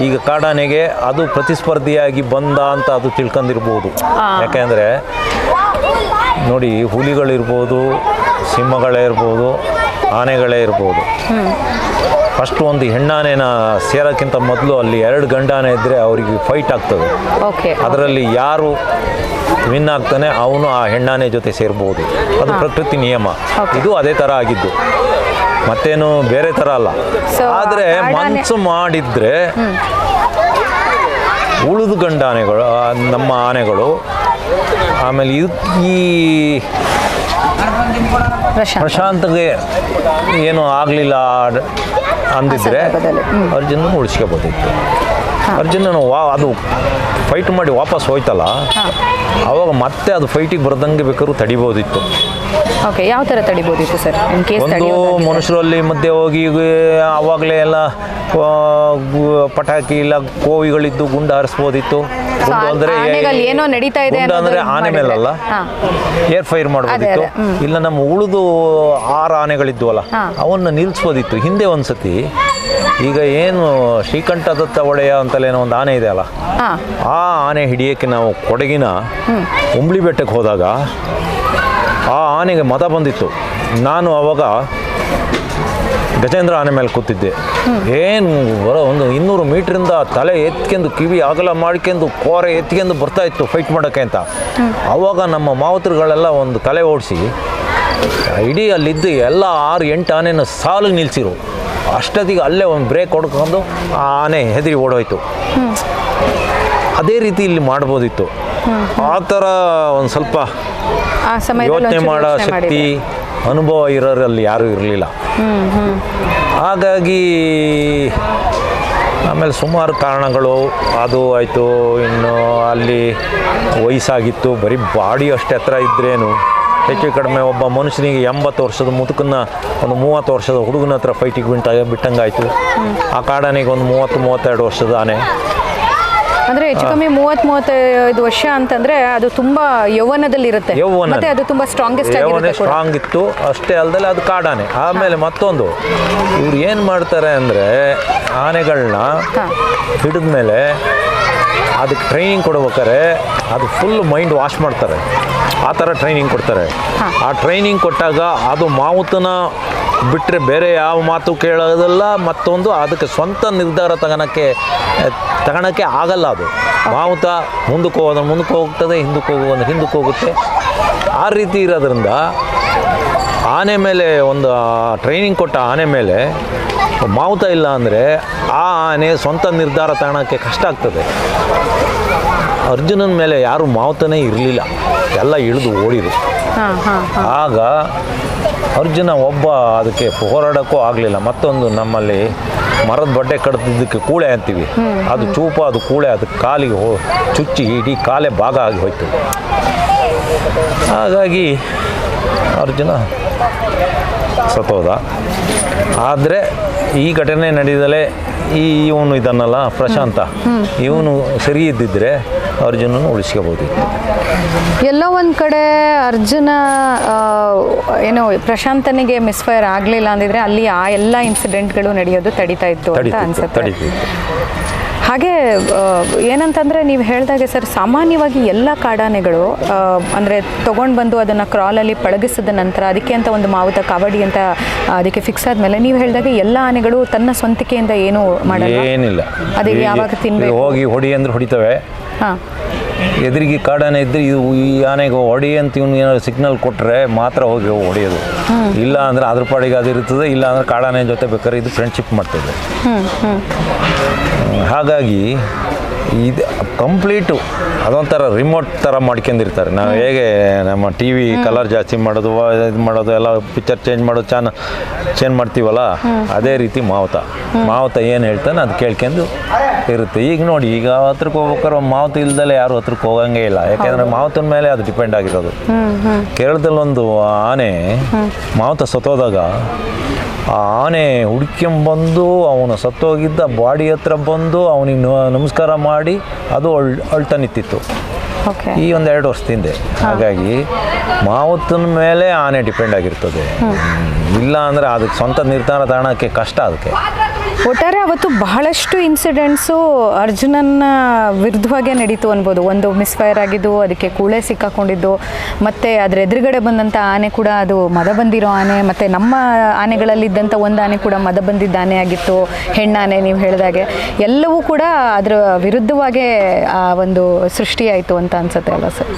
ಈಗ ಕಾಡಾನೆಗೆ ಅದು ಪ್ರತಿಸ್ಪರ್ಧಿಯಾಗಿ ಬಂದ ಅಂತ ಅದು ತಿಳ್ಕೊಂಡಿರ್ಬೋದು. ಯಾಕೆಂದರೆ ನೋಡಿ ಹುಲಿಗಳಿರ್ಬೋದು ಸಿಂಹಗಳೇ ಇರ್ಬೋದು ಆನೆಗಳೇ ಇರ್ಬೋದು. ಫಸ್ಟ್ ಒಂದು ಹೆಣ್ಣಾನೆನ ಸೇರೋಕ್ಕಿಂತ ಮೊದಲು ಅಲ್ಲಿ ಎರಡು ಗಂಡಾನೆ ಇದ್ದರೆ ಅವರಿಗೆ ಫೈಟ್ ಆಗ್ತದೆ. ಓಕೆ. ಅದರಲ್ಲಿ ಯಾರು ವಿನ್ ಆಗ್ತಾನೆ ಅವನು ಆ ಹೆಣ್ಣಾನೆ ಜೊತೆ ಸೇರ್ಬೋದು. ಅದು ಪ್ರಕೃತಿ ನಿಯಮ. ಇದು ಅದೇ ಥರ ಆಗಿದ್ದು. ಮತ್ತೇನು ಬೇರೆ ಥರ ಅಲ್ಲ. ಆದರೆ ಮನ್ಸು ಮಾಡಿದರೆ ಮನಸ್ಸು ಮಾಡಿದ್ರೆ ಉಳಿದು ಗಂಡಾನೆಗಳು ನಮ್ಮ ಆನೆಗಳು ಆಮೇಲೆ ಇದು ಈ ಪ್ರಶಾಂತ್ಗೆ ಏನು ಆಗಲಿಲ್ಲ ಅಂದಿದ್ರೆ ಅವ್ರ ಜನ. ಉಳಿಸ್ಕೋಬೋದಿತ್ತು ಅರ್ಜುನನ ವಾ ಅದು ಫೈಟ್ ಮಾಡಿ ವಾಪಸ್ ಹೋಯ್ತಲ್ಲ ಅವಾಗ ಮತ್ತೆ ಅದು ಫೈಟಿಗೆ ಬರ್ದಂಗೆ ಬೇಕಾದ್ರೂ ತಡಿಬೋದಿತ್ತು. ಓಕೆ ಯಾವ ತರ ತಡಿಬೋದಿತ್ತು ಸರ್ ಒಂದು ಮನುಷ್ಯರಲ್ಲಿ ಮಧ್ಯೆ ಹೋಗಿ ಆವಾಗಲೇ ಎಲ್ಲ ಪಟಾಕಿ ಇಲ್ಲ ಕೋವಿಗಳಿದ್ದು ಗುಂಡು ಹಾರಿಸ್ಬೋದಿತ್ತು. ಅಂದ್ರೆ ಏನೋ ನಡೀತಾ ಇದೆ ಅಂದ್ರೆ ಆನೆ ಮೇಲಲ್ಲ? ಏರ್ ಫೈರ್ ಮಾಡ್ಬೋದಿತ್ತು. ಇಲ್ಲ ನಮ್ಮ ಉಳಿದು ಆರು ಆನೆಗಳಿದ್ವಲ್ಲ ಅಲ್ಲ ಅವನ್ನ ನಿಲ್ಲಿಸ್ಬೋದಿತ್ತು ಹಿಂದೆ ಒಂದ್ಸತಿ ಈಗ ಏನು ಶ್ರೀಕಂಠದತ್ತ ಒಡೆಯ ಅಂತಲೇನೋ ಒಂದು ಆನೆ ಇದೆ ಅಲ್ಲ? ಆ ಆನೆ ಹಿಡಿಯೋಕ್ಕೆ ನಾವು ಕೊಡಗಿನ ಉಂಬ್ಳಿ ಬೆಟ್ಟಕ್ಕೆ ಹೋದಾಗ ಆ ಆನೆಗೆ ಮತ ಬಂದಿತ್ತು. ನಾನು ಅವಾಗ ಗಜೇಂದ್ರ ಆನೆ ಮೇಲೆ ಕೂತಿದ್ದೆ. ಏನು ಬರೋ ಒಂದು ಇನ್ನೂರು ಮೀಟ್ರಿಂದ ತಲೆ ಎತ್ಕೆಂದು ಕಿವಿ ಅಗಲ ಮಾಡ್ಕೊಂಡು ಕೋರೆ ಎತ್ಕೊಂಡು ಬರ್ತಾ ಇತ್ತು ಫೈಟ್ ಮಾಡೋಕ್ಕೆ ಅಂತ. ಅವಾಗ ನಮ್ಮ ಮಾವತರುಗಳೆಲ್ಲ ಒಂದು ತಲೆ ಓಡಿಸಿ ಇಡೀ ಅಲ್ಲಿದ್ದು ಎಲ್ಲ ಆರು ಎಂಟು ಆನೆನ ಸಾಲಿಗೆ ನಿಲ್ಸಿರು. ಅಷ್ಟೊತ್ತಿಗೆ ಅಲ್ಲೇ ಒಂದು ಬ್ರೇಕ್ ಹೊಡ್ಕೊಂಡು ಆನೆ ಹೆದರಿ ಓಡೋಯ್ತು. ಅದೇ ರೀತಿ ಇಲ್ಲಿ ಮಾಡ್ಬೋದಿತ್ತು. ಆ ಥರ ಒಂದು ಸ್ವಲ್ಪ ಯೋಚನೆ ಮಾಡೋ ಶಕ್ತಿ. ಅನುಭವ ಇರೋರಲ್ಲಿ ಯಾರೂ ಇರಲಿಲ್ಲ. ಹಾಗಾಗಿ ಆಮೇಲೆ ಸುಮಾರು ಕಾರಣಗಳು ಅದು ಆಯಿತು ಇನ್ನು ಅಲ್ಲಿ ವಯಸ್ಸಾಗಿತ್ತು ಬರೀ ಬಾಡಿ ಅಷ್ಟು ಹತ್ರ ಇದ್ರೇನು. ಹೆಚ್ಚು ಕಡಿಮೆ ಒಬ್ಬ ಮನುಷ್ಯನಿಗೆ ಎಂಬತ್ತು ವರ್ಷದ ಮುದುಕನ್ನ ಒಂದು ಮೂವತ್ತು ವರ್ಷದ ಹುಡುಗನ ಹತ್ರ ಫೈಟಿಗೆ ಬಿಟ್ಟಾಗ ಬಿಟ್ಟಂಗಾಯ್ತು. ಆ ಕಾಡನಿಗೆ ಒಂದು ಮೂವತ್ತು ಮೂವತ್ತೆರಡು ವರ್ಷದ ಆನೆ. ಅಂದ್ರೆ ಹೆಚ್ಚು ಕಮ್ಮಿ ಮೂವತ್ ಮೂವತ್ತೈದು ವರ್ಷ ಅಂತಂದ್ರೆ ಅದು ತುಂಬಾ ಯೌವನದಲ್ಲಿ ಇರುತ್ತೆ ಯೌವನ. ಮತ್ತೆ ಅದು ತುಂಬಾ ಸ್ಟ್ರಾಂಗೆಸ್ಟ್ ಯಾವನೇ ಸ್ಟ್ರಾಂಗ್ ಇತ್ತು. ಅಷ್ಟೇ ಅಲ್ದಲೆ ಅದು ಕಾಡಾನೆ. ಆಮೇಲೆ ಮತ್ತೊಂದು ಇವ್ರು ಏನು ಮಾಡ್ತಾರೆ ಅಂದ್ರೆ ಆನೆಗಳನ್ನ ಹಿಡಿದ್ಮೇಲೆ ಹಿಡಿದ ಮೇಲೆ ಅದಕ್ಕೆ ಟ್ರೈನಿಂಗ್ ಕೊಡ್ಬೇಕಾರೆ ಅದು ಫುಲ್ ಮೈಂಡ್ ವಾಶ್ ಮಾಡ್ತಾರೆ. ಆ ಥರ ಟ್ರೈನಿಂಗ್ ಕೊಡ್ತಾರೆ. ಆ ಟ್ರೈನಿಂಗ್ ಕೊಟ್ಟಾಗ ಅದು ಮಾವುತನ ಬಿಟ್ಟರೆ ಬೇರೆ ಯಾವ ಮಾತು ಕೇಳೋದಲ್ಲ ಮತ್ತೊಂದು ಅದಕ್ಕೆ ಸ್ವಂತ ನಿರ್ಧಾರ ತಗೋಣಕ್ಕೆ ತಗೋಣಕ್ಕೆ ಆಗಲ್ಲ ಅದು. ಮಾವುತ ಮುಂದಕ್ಕೆ ಹೋಗೋದ್ರೆ ಮುಂದಕ್ಕೆ ಹೋಗ್ತದೆ ಹಿಂದಕ್ಕೆ ಹೋಗೋದ್ರೆ ಹಿಂದಕ್ಕೆ ಹೋಗುತ್ತೆ. ಆ ರೀತಿ ಇರೋದ್ರಿಂದ ಆನೆ ಮೇಲೆ ಒಂದು ಟ್ರೈನಿಂಗ್ ಕೊಟ್ಟ ಆನೆ ಮೇಲೆ ಮಾವುತ ಇಲ್ಲ ಅಂದರೆ ಆ ಆನೆ ಸ್ವಂತ ನಿರ್ಧಾರ ತಗೋಣಕ್ಕೆ ಕಷ್ಟ ಆಗ್ತದೆ. ಅರ್ಜುನನ ಮೇಲೆ ಯಾರು ಮಾವುತನೇ ಇರಲಿಲ್ಲ. ಎಲ್ಲ ಇಳಿದು ಓಡಿದ್ರು ಆಗ ಅರ್ಜುನ ಒಬ್ಬ ಅದಕ್ಕೆ ಹೋರಾಡೋಕ್ಕೂ ಆಗಲಿಲ್ಲ. ಮತ್ತೊಂದು ನಮ್ಮಲ್ಲಿ ಮರದ ಬಟ್ಟೆ ಕಡ್ದಿದ್ದಕ್ಕೆ ಕೂಳೆ ಅಂತೀವಿ. ಅದು ಚೂಪ ಅದು ಕೂಳೆ ಅದು ಕಾಲಿಗೆ ಹೋ ಚುಚ್ಚಿ ಇಡೀ ಕಾಲೇ ಭಾಗ ಆಗಿ ಹೋಯ್ತು. ಹಾಗಾಗಿ ಅರ್ಜುನ ಸತ್ತೋದ. ಆದರೆ ಈ ಘಟನೆ ನಡೆದಲೇ ಈ ಇವನು ಇದನ್ನಲ್ಲ ಪ್ರಶಾಂತ. ಇವನು ಸರಿ ಇದ್ದಿದ್ರೆ ಅರ್ಜುನನ್ನು ಉಳಿಸ್ಕೋಬೋದಿತ್ತು ಎಲ್ಲೋ ಒಂದು ಕಡೆ ಅರ್ಜುನ ಏನು ಪ್ರಶಾಂತನಿಗೆ ಮಿಸ್ಫೈರ್ ಆಗಲಿಲ್ಲ ಅಂದಿದ್ರೆ ಅಲ್ಲಿ ಆ ಎಲ್ಲ ಇನ್ಸಿಡೆಂಟ್ಗಳು ನಡೆಯೋದು ತಡಿತಾ ಇತ್ತು ಅಂತ ಅನ್ಸುತ್ತೆ. ಹಾಗೆ ಏನಂತಂದರೆ ನೀವು ಹೇಳಿದಾಗೆ ಸರ್ ಸಾಮಾನ್ಯವಾಗಿ ಎಲ್ಲ ಕಾಡಾನೆಗಳು ಅಂದರೆ ತೊಗೊಂಡು ಬಂದು ಅದನ್ನ ಕ್ರಾಲಲ್ಲಿ ಪಳಗಿಸಿದ ನಂತರ ಅದಕ್ಕೆ ಅಂತ ಒಂದು ಮಾವುತ ಕಾವಡಿ ಅಂತ ಅದಕ್ಕೆ ಫಿಕ್ಸ್ ಆದಮೇಲೆ ನೀವು ಹೇಳಿದಾಗೆ ಎಲ್ಲ ಆನೆಗಳು ತನ್ನ ಸ್ವಂತಿಕೆಯಿಂದ ಏನು ಮಾಡಲ್ಲ? ಏನಿಲ್ಲ. ಅದು ಯಾವಾಗ ತಿನ್ಬೇಕು? ಹೋಗಿ ಹೊಡಿ ಅಂದ್ರೆ ಹೊಡಿತವೆ. ಹಾಂ. ಎದುರಿಗೆ ಕಾಡಾನೆ ಇದ್ರೆ ಇದು ಈ ಆನೆಗೆ ಹೊಡಿ ಅಂತ ಇವ್ನು ಏನಾದ್ರು ಸಿಗ್ನಲ್ ಕೊಟ್ಟರೆ ಮಾತ್ರ ಹೋಗಿ ಹೊಡೆಯೋದು. ಇಲ್ಲ ಅಂದ್ರೆ ಅದ್ರ ಪಾಡಿಗೆ ಅದು ಇರ್ತದೆ ಇಲ್ಲ ಅಂದ್ರೆ ಕಾಡಾನೆ ಜೊತೆ ಬೇಕಾದ್ರೆ ಇದು ಫ್ರೆಂಡ್ಶಿಪ್ ಮಾಡ್ತದೆ. ಹಾಗಾಗಿ ಇದು ಕಂಪ್ಲೀಟು ಅದೊಂಥರ ರಿಮೋಟ್ ಥರ ಮಾಡ್ಕೊಂಡಿರ್ತಾರೆ. ನಾವು ಹೇಗೆ ನಮ್ಮ ಟಿ ವಿ ಕಲರ್ ಜಾಸ್ತಿ ಮಾಡೋದು ಇದು ಮಾಡೋದು ಎಲ್ಲ ಪಿಕ್ಚರ್ ಚೇಂಜ್ ಮಾಡೋದು ಚಾನ ಚೇಂಜ್ ಮಾಡ್ತೀವಲ್ಲ ಅದೇ ರೀತಿ ಮಾವುತ. ಮಾವುತ ಏನು ಹೇಳ್ತಾನೆ ಅದು ಕೇಳ್ಕೊಂಡು ಇರುತ್ತೆ. ಈಗ ನೋಡಿ ಈಗ ಹತ್ರಕ್ಕೆ ಹೋಗ್ಬೇಕಾದ್ರೆ ಒಂದು ಮಾವುತ ಇಲ್ದಲೆ ಯಾರು ಹತ್ರಕ್ಕೆ ಹೋಗಂಗೇ ಇಲ್ಲ. ಯಾಕೆಂದರೆ ಮಾವತನ ಮೇಲೆ ಅದು ಡಿಪೆಂಡ್ ಆಗಿರೋದು. ಕೇರಳದಲ್ಲೊಂದು ಆನೆ ಮಾವತ ಸತ್ತೋದಾಗ ಆ ಆನೆ ಹುಡ್ಕೊಂಬಂದು ಅವನು ಸತ್ತೋಗಿದ್ದ ಬಾಡಿ ಹತ್ರ ಬಂದು ಅವನಿಗೆ ನಮಸ್ಕಾರ ಮಾಡಿ ಅದು ಅಳ್ ಅಳ್ತಾ ನಿಂತಿತ್ತು ಈ ಒಂದು ಎರಡು ವರ್ಷದಿಂದ ಹಾಗಾಗಿ ಮಾವತನ ಮೇಲೆ ಆನೆ ಡಿಪೆಂಡ್ ಆಗಿರ್ತದೆ. ಇಲ್ಲ ಅಂದರೆ ಅದಕ್ಕೆ ಸ್ವಂತ ನಿರ್ಧಾರ ತಾಣಕ್ಕೆ ಕಷ್ಟ ಅದಕ್ಕೆ. ಒಟ್ಟಾರೆ ಅವತ್ತು ಬಹಳಷ್ಟು ಇನ್ಸಿಡೆಂಟ್ಸು ಅರ್ಜುನನ್ನ ವಿರುದ್ಧವಾಗೇ ನಡೀತು ಅನ್ಬೋದು. ಒಂದು ಮಿಸ್ಫೈರ್ ಆಗಿದ್ದು ಅದಕ್ಕೆ ಕೂಳೆ ಸಿಕ್ಕಾಕೊಂಡಿದ್ದು ಮತ್ತು ಅದರ ಎದುರುಗಡೆ ಬಂದಂಥ ಆನೆ ಕೂಡ ಅದು ಮದ ಬಂದಿರೋ ಆನೆ ಮತ್ತು ನಮ್ಮ ಆನೆಗಳಲ್ಲಿದ್ದಂಥ ಒಂದು ಆನೆ ಕೂಡ ಮದ ಬಂದಿದ್ದ ಆನೆ ಆಗಿತ್ತು ಹೆಣ್ಣಾನೆ ನೀವು ಹೇಳಿದಾಗೆ ಎಲ್ಲವೂ ಕೂಡ ಅದರ ವಿರುದ್ಧವಾಗೇ ಆ ಒಂದು ಸೃಷ್ಟಿಯಾಯಿತು ಅಂತ ಅನ್ಸುತ್ತೆ ಅಲ್ಲ ಸರ್?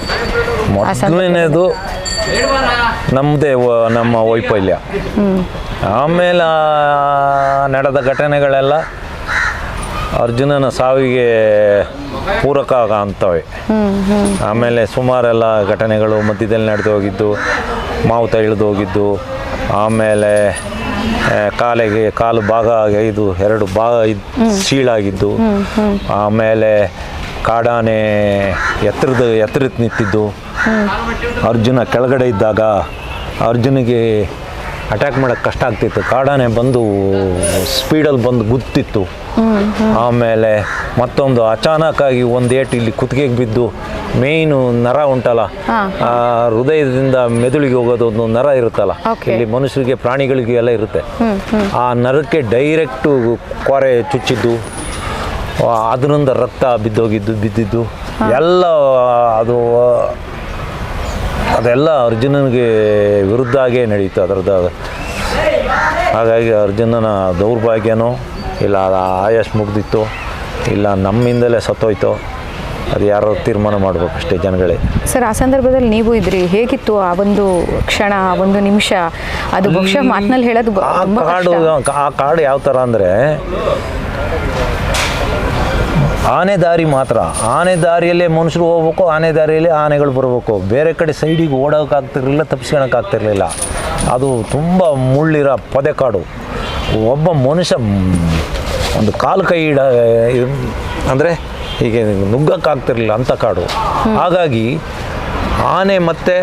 ನಮ್ಮದೇ ನಮ್ಮ ವೈಫಲ್ಯ. ಆಮೇಲೆ ನಡೆದ ಘಟನೆಗಳೆಲ್ಲ ಅರ್ಜುನನ ಸಾವಿಗೆ ಪೂರಕ ಅಂತವೆ ಆಮೇಲೆ ಸುಮಾರೆಲ್ಲ ಘಟನೆಗಳು ಮಧ್ಯದಲ್ಲಿ ನಡೆದು ಹೋಗಿದ್ದು ಮಾವುತ ಇಳಿದು ಹೋಗಿದ್ದು ಆಮೇಲೆ ಕಾಲಿಗೆ ಕಾಲು ಭಾಗ ಇದು ಎರಡು ಭಾಗ ಇದ್ ಸೀಳಾಗಿದ್ದು ಆಮೇಲೆ ಕಾಡಾನೆ ಎತ್ತರದ ಎತ್ತರಕ್ಕೆ ನಿಂತಿದ್ದು. ಅರ್ಜುನ ಕೆಳಗಡೆ ಇದ್ದಾಗ ಅರ್ಜುನಿಗೆ ಅಟ್ಯಾಕ್ ಮಾಡೋಕ್ಕೆ ಕಷ್ಟ ಆಗ್ತಿತ್ತು. ಕಾಡಾನೆ ಬಂದು ಸ್ಪೀಡಲ್ಲಿ ಬಂದು ಗುತ್ತಿತ್ತು ಆಮೇಲೆ ಮತ್ತೊಂದು ಅಚಾನಕ್ಕಾಗಿ ಒಂದು ಏಟ್ ಇಲ್ಲಿ ಕುತ್ತಿಗೆಗೆ ಬಿದ್ದು ಮೇಯ್ನು ನರ ಉಂಟಲ್ಲ ಆ ಹೃದಯದಿಂದ ಮೆದುಳಿಗೆ ಹೋಗೋದು ಒಂದು ನರ ಇರುತ್ತಲ್ಲ ಇಲ್ಲಿ ಮನುಷ್ಯರಿಗೆ ಪ್ರಾಣಿಗಳಿಗೆ ಎಲ್ಲ ಇರುತ್ತೆ ಆ ನರಕ್ಕೆ ಡೈರೆಕ್ಟು ಕೊರೆ ಚುಚ್ಚಿದ್ದು. ಅದರಿಂದ ರಕ್ತ ಬಿದ್ದೋಗಿದ್ದು ಬಿದ್ದಿದ್ದು ಎಲ್ಲ ಅದು ಅದೆಲ್ಲ ಅರ್ಜುನನಿಗೆ ವಿರುದ್ಧ ಆಗೇ ನಡೀತು ಅದರದ್ದು. ಹಾಗಾಗಿ ಅರ್ಜುನನ ದೌರ್ಭಾಗ್ಯನೋ ಇಲ್ಲ ಅದು ಆಯಸ್ ಮುಗ್ದಿತ್ತು ಇಲ್ಲ ನಮ್ಮಿಂದಲೇ ಸತ್ತೋಯ್ತು ಅದು ಯಾರು ತೀರ್ಮಾನ ಮಾಡಬೇಕು ಅಷ್ಟೇ ಜನಗಳೇ. ಸರ್ ಆ ಸಂದರ್ಭದಲ್ಲಿ ನೀವು ಇದ್ರಿ ಹೇಗಿತ್ತು ಆ ಒಂದು ಕ್ಷಣ ಆ ಒಂದು ನಿಮಿಷ? ಅದು ಬಹುಶಃ ಮಾತಿನಲ್ಲಿ ಹೇಳೋದು ಆ ಕಾಡು ಆ ಕಾಡು ಯಾವ ಥರ ಅಂದರೆ ಆನೆ ದಾರಿ ಮಾತ್ರ. ಆನೆ ದಾರಿಯಲ್ಲೇ ಮನುಷ್ಯರು ಹೋಗ್ಬೇಕು ಆನೆ ದಾರಿಯಲ್ಲಿ ಆನೆಗಳು ಬರಬೇಕು. ಬೇರೆ ಕಡೆ ಸೈಡಿಗೆ ಓಡೋಕ್ಕಾಗ್ತಿರ್ಲಿಲ್ಲ ತಪ್ಪಿಸ್ಕೊಳಕ್ಕಾಗ್ತಿರ್ಲಿಲ್ಲ ಅದು ತುಂಬ ಮುಳ್ಳಿರೋ ಪೊದೆ ಕಾಡು ಒಬ್ಬ ಮನುಷ್ಯ ಒಂದು ಕಾಲು ಕೈ ಇಡ, ಅಂದರೆ ಹೀಗೆ ನುಗ್ಗಕ್ಕಾಗ್ತಿರ್ಲಿಲ್ಲ ಅಂಥ ಕಾಡು. ಹಾಗಾಗಿ ಆನೆ ಮತ್ತು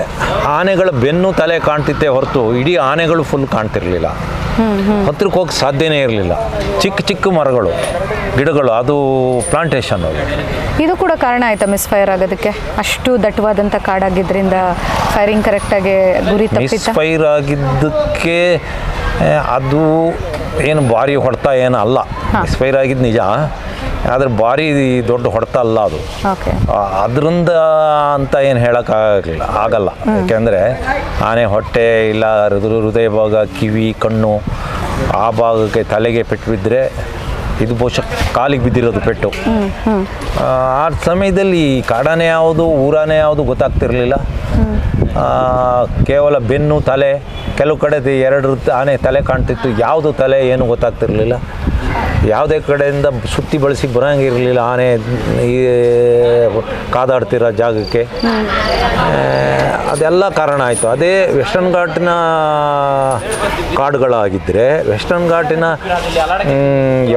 ಆನೆಗಳ ಬೆನ್ನು ತಲೆ ಕಾಣ್ತಿತ್ತೆ ಹೊರತು ಇಡೀ ಆನೆಗಳು ಫುಲ್ ಕಾಣ್ತಿರ್ಲಿಲ್ಲ. ಹತ್ರಕ್ಕೆ ಹೋಗಿ ಸಾಧ್ಯನೇ ಇರಲಿಲ್ಲ. ಚಿಕ್ಕ ಚಿಕ್ಕ ಮರಗಳು ಗಿಡಗಳು ಅದು ಪ್ಲಾಂಟೇಶನ್ ಅದು. ಇದು ಕೂಡ ಕಾರಣ ಆಯ್ತಾ ಮಿಸ್ ಫೈರ್ ಆಗೋದಕ್ಕೆ? ಅಷ್ಟು ದಟ್ಟವಾದಂಥ ಕಾಡಾಗಿದ್ದರಿಂದ ಫೈರಿಂಗ್ ಕರೆಕ್ಟಾಗಿ ಗುರಿ ಮಿಸ್ ಫೈರ್ ಆಗಿದ್ದಕ್ಕೆ ಅದು ಏನು ಭಾರಿ ಹೊಡೆತ ಏನಲ್ಲ. ಅಲ್ಲ ಮಿಸ್ ಫೈರ್ ಆಗಿದ್ದು ನಿಜ. ಆದರೆ ಭಾರಿ ದೊಡ್ಡ ಹೊಡೆತ ಅಲ್ಲ ಅದು. ಅದರಿಂದ ಅಂತ ಏನು ಹೇಳೋಕ್ಕಾಗಲಿಲ್ಲ ಆಗಲ್ಲ. ಯಾಕೆಂದರೆ ಆನೆ ಹೊಟ್ಟೆ ಇಲ್ಲ ಹೃದಯ ಹೃದಯ ಭಾಗ ಕಿವಿ ಕಣ್ಣು ಆ ಭಾಗಕ್ಕೆ ತಲೆಗೆ ಪೆಟ್ಟು ಬಿದ್ದರೆ ಇದು ಬಹುಶಃ ಕಾಲಿಗೆ ಬಿದ್ದಿರೋದು ಪೆಟ್ಟು. ಆ, ಸಮಯದಲ್ಲಿ ಕಾಡಾನೆ ಯಾವುದು ಊರಾನೆ ಯಾವುದು ಗೊತ್ತಾಗ್ತಿರಲಿಲ್ಲ. ಕೇವಲ ಬೆನ್ನು ತಲೆ ಕೆಲವು ಕಡೆ ಎರಡು ಆನೆ ತಲೆ ಕಾಣ್ತಿತ್ತು ಯಾವುದು ತಲೆ ಏನು ಗೊತ್ತಾಗ್ತಿರ್ಲಿಲ್ಲ. ಯಾವುದೇ ಕಡೆಯಿಂದ ಸುತ್ತಿ ಬಳಸಿ ಬರೋಂಗಿರಲಿಲ್ಲ. ಆನೆ ಈ ಕಾದಾಡ್ತಿರೋ ಜಾಗಕ್ಕೆ. ಅದೆಲ್ಲ ಕಾರಣ ಆಯಿತು. ಅದೇ ವೆಸ್ಟರ್ನ್ ಘಾಟಿನ ಕಾಡುಗಳಾಗಿದ್ದರೆ ವೆಸ್ಟರ್ನ್ ಘಾಟಿನ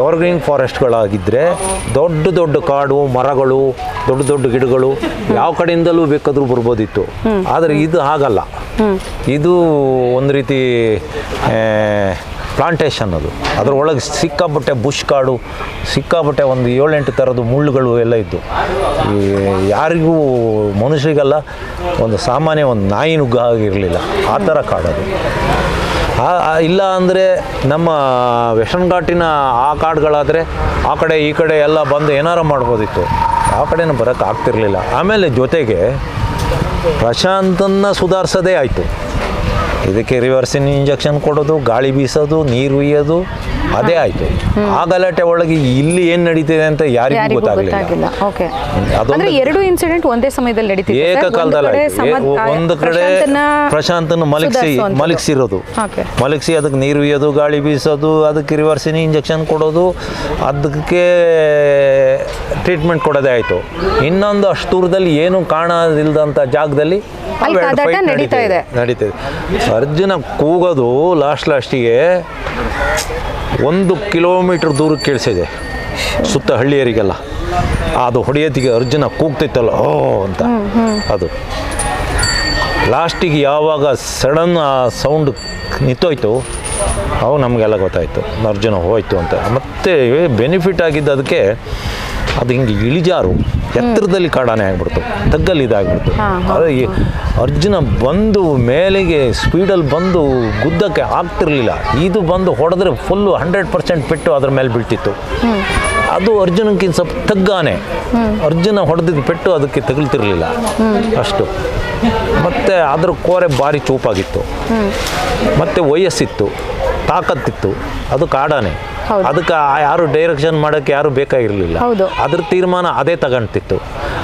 ಎವರ್ಗ್ರೀನ್ ಫಾರೆಸ್ಟ್ಗಳಾಗಿದ್ದರೆ ದೊಡ್ಡ ದೊಡ್ಡ ಕಾಡು ಮರಗಳು ದೊಡ್ಡ ದೊಡ್ಡ ಗಿಡಗಳು ಯಾವ ಕಡೆಯಿಂದಲೂ ಬೇಕಾದರೂ ಬರ್ಬೋದಿತ್ತು. ಆದರೆ ಇದು ಹಾಗಲ್ಲ. ಇದು ಒಂದು ರೀತಿ ಪ್ಲಾಂಟೇಶನ್ ಅದು. ಅದರೊಳಗೆ ಸಿಕ್ಕಾಪಟ್ಟೆ ಬುಷ್ ಕಾಡು, ಸಿಕ್ಕಾಪಟ್ಟೆ ಒಂದು ಏಳೆಂಟು ಥರದ್ದು ಮುಳ್ಳುಗಳು ಎಲ್ಲ ಇದ್ದು. ಈ ಯಾರಿಗೂ ಮನುಷ್ಯರಿಗೆಲ್ಲ ಒಂದು ಸಾಮಾನ್ಯ ಒಂದು ನಾಯಿ ನುಗ್ಗ ಆಗಿರಲಿಲ್ಲ. ಆ ಥರ ಕಾಡದು ಇಲ್ಲ ಅಂದರೆ ನಮ್ಮ ವೆಸ್ಟರ್ನ್ ಘಾಟಿನ ಆ ಕಾಡುಗಳಾದರೆ ಆ ಕಡೆ ಈ ಕಡೆ ಎಲ್ಲ ಬಂದು ಏನಾರು ಮಾಡ್ಬೋದಿತ್ತು. ಆ ಕಡೆನೂ ಬರೋಕ್ಕೆ ಆಗ್ತಿರಲಿಲ್ಲ. ಆಮೇಲೆ ಜೊತೆಗೆ ಪ್ರಶಾಂತನ ಸುಧಾರಿಸೋದೇ ಆಯಿತು. ಇದಕ್ಕೆ ರಿವರ್ಸಿನ್ ಇಂಜೆಕ್ಷನ್ ಕೊಡೋದು ಗಾಳಿ ಬೀಸೋದು ನೀರು ಉಯ್ಯೋದು ಅದೇ ಆಯ್ತು. ಆ ಗಲಾಟೆ ಒಳಗೆ ಇಲ್ಲಿ ಏನ್ ನಡೀತಿದೆ ಅಂತ ಯಾರಿಗೂ ಗೊತ್ತಾಗಲಿಲ್ಲ. ಅಂದ್ರೆ ಎರಡು ಇನ್ಸಿಡೆಂಟ್ ಒಂದೇ ಸಮಯದಲ್ಲಿ ನಡೀತಿದೆ ಒಂದು ಏಕಕಾಲದಲ್ಲಿ ಒಂದು ಕಡೆ ಪ್ರಶಾಂತನ ಪ್ರಶಾಂತನ ಮಲಗಿಸಿ ಮಲಗಿಸಿರೋದು. ಮಲಗಿಸಿ ಅದಕ್ಕೆ ನೀರು ಹುಯ್ಯೋದು ಗಾಳಿ ಬೀಸೋದು ಅದಕ್ಕೆ ರಿವರ್ಸಿನಿ ಇಂಜೆಕ್ಷನ್ ಕೊಡೋದು ಅದಕ್ಕೆ ಟ್ರೀಟ್ಮೆಂಟ್ ಕೊಡೋದೇ ಆಯಿತು. ಇನ್ನೊಂದು ಅಷ್ಟು ದೂರದಲ್ಲಿ ಏನು ಕಾಣದಿಲ್ದಂಥ ಜಾಗದಲ್ಲಿ ನಡೀತಾ ಇದೆ. ಅರ್ಜುನ ಕೂಗೋದು ಲಾಸ್ಟ್ ಲಾಸ್ಟಿಗೆ ಒಂದು ಕಿಲೋಮೀಟ್ರ್ ದೂರಕ್ಕೆ ಕೇಳಿಸಿದೆ. ಸುತ್ತ ಹಳ್ಳಿಯರಿಗೆಲ್ಲ. ಅದು ಹೊಡೆಯೋದಿಗೆ ಅರ್ಜುನ ಕೂಗ್ತಿತ್ತಲ್ಲ, ಓ ಅಂತ. ಅದು. ಲಾಸ್ಟಿಗೆ ಯಾವಾಗ ಸಡನ್ ಆ ಸೌಂಡ್ ನಿಂತೋಯ್ತು, ಅವು ನಮಗೆಲ್ಲ ಗೊತ್ತಾಯಿತು. ಅರ್ಜುನ ಹೋಯ್ತು ಅಂತ. ಮತ್ತೆ ಬೆನಿಫಿಟ್ ಆಗಿದ್ದು ಅದಕ್ಕೆ ಅದು ಹಿಂಗೆ ಇಳಿಜಾರು ಎತ್ತರದಲ್ಲಿ ಕಾಡಾನೆ ಆಗ್ಬಿಡ್ತು ತಗ್ಗಲ್ಲಿ ಇದಾಗ್ಬಿಡ್ತು. ಅರ್ಜುನ ಬಂದು ಮೇಲೆಗೆ ಸ್ಪೀಡಲ್ಲಿ ಬಂದು ಗುದ್ದಕ್ಕೆ ಆಗ್ತಿರ್ಲಿಲ್ಲ. ಇದು ಬಂದು ಹೊಡೆದ್ರೆ ಫುಲ್ಲು ಹಂಡ್ರೆಡ್ ಪರ್ಸೆಂಟ್ ಪೆಟ್ಟು ಅದ್ರ ಮೇಲೆ ಬೀಳ್ತಿತ್ತು. ಅದು ಅರ್ಜುನಕ್ಕಿಂತ ಸ್ವಲ್ಪ ತಗ್ಗಾನೆ. ಅರ್ಜುನ ಹೊಡೆದಿದ್ದ ಪೆಟ್ಟು ಅದಕ್ಕೆ ತಗುಲ್ತಿರ್ಲಿಲ್ಲ. ಅಷ್ಟು. ಮತ್ತು ಅದ್ರ ಕೋರೆ ಭಾರಿ ಚೂಪಾಗಿತ್ತು. ಮತ್ತು ವಯಸ್ಸಿತ್ತು. ತಾಕತ್ತಿತ್ತು ಅದು ಕಾಡಾನೆ. ಅದಕ್ಕೆ ಯಾರು ಡೈರೆಕ್ಷನ್ ಮಾಡೋಕ್ಕೆ ಯಾರು ಬೇಕಾಗಿರಲಿಲ್ಲ. ಅದ್ರ ತೀರ್ಮಾನ ಅದೇ ತಗೊಂತಿತ್ತು.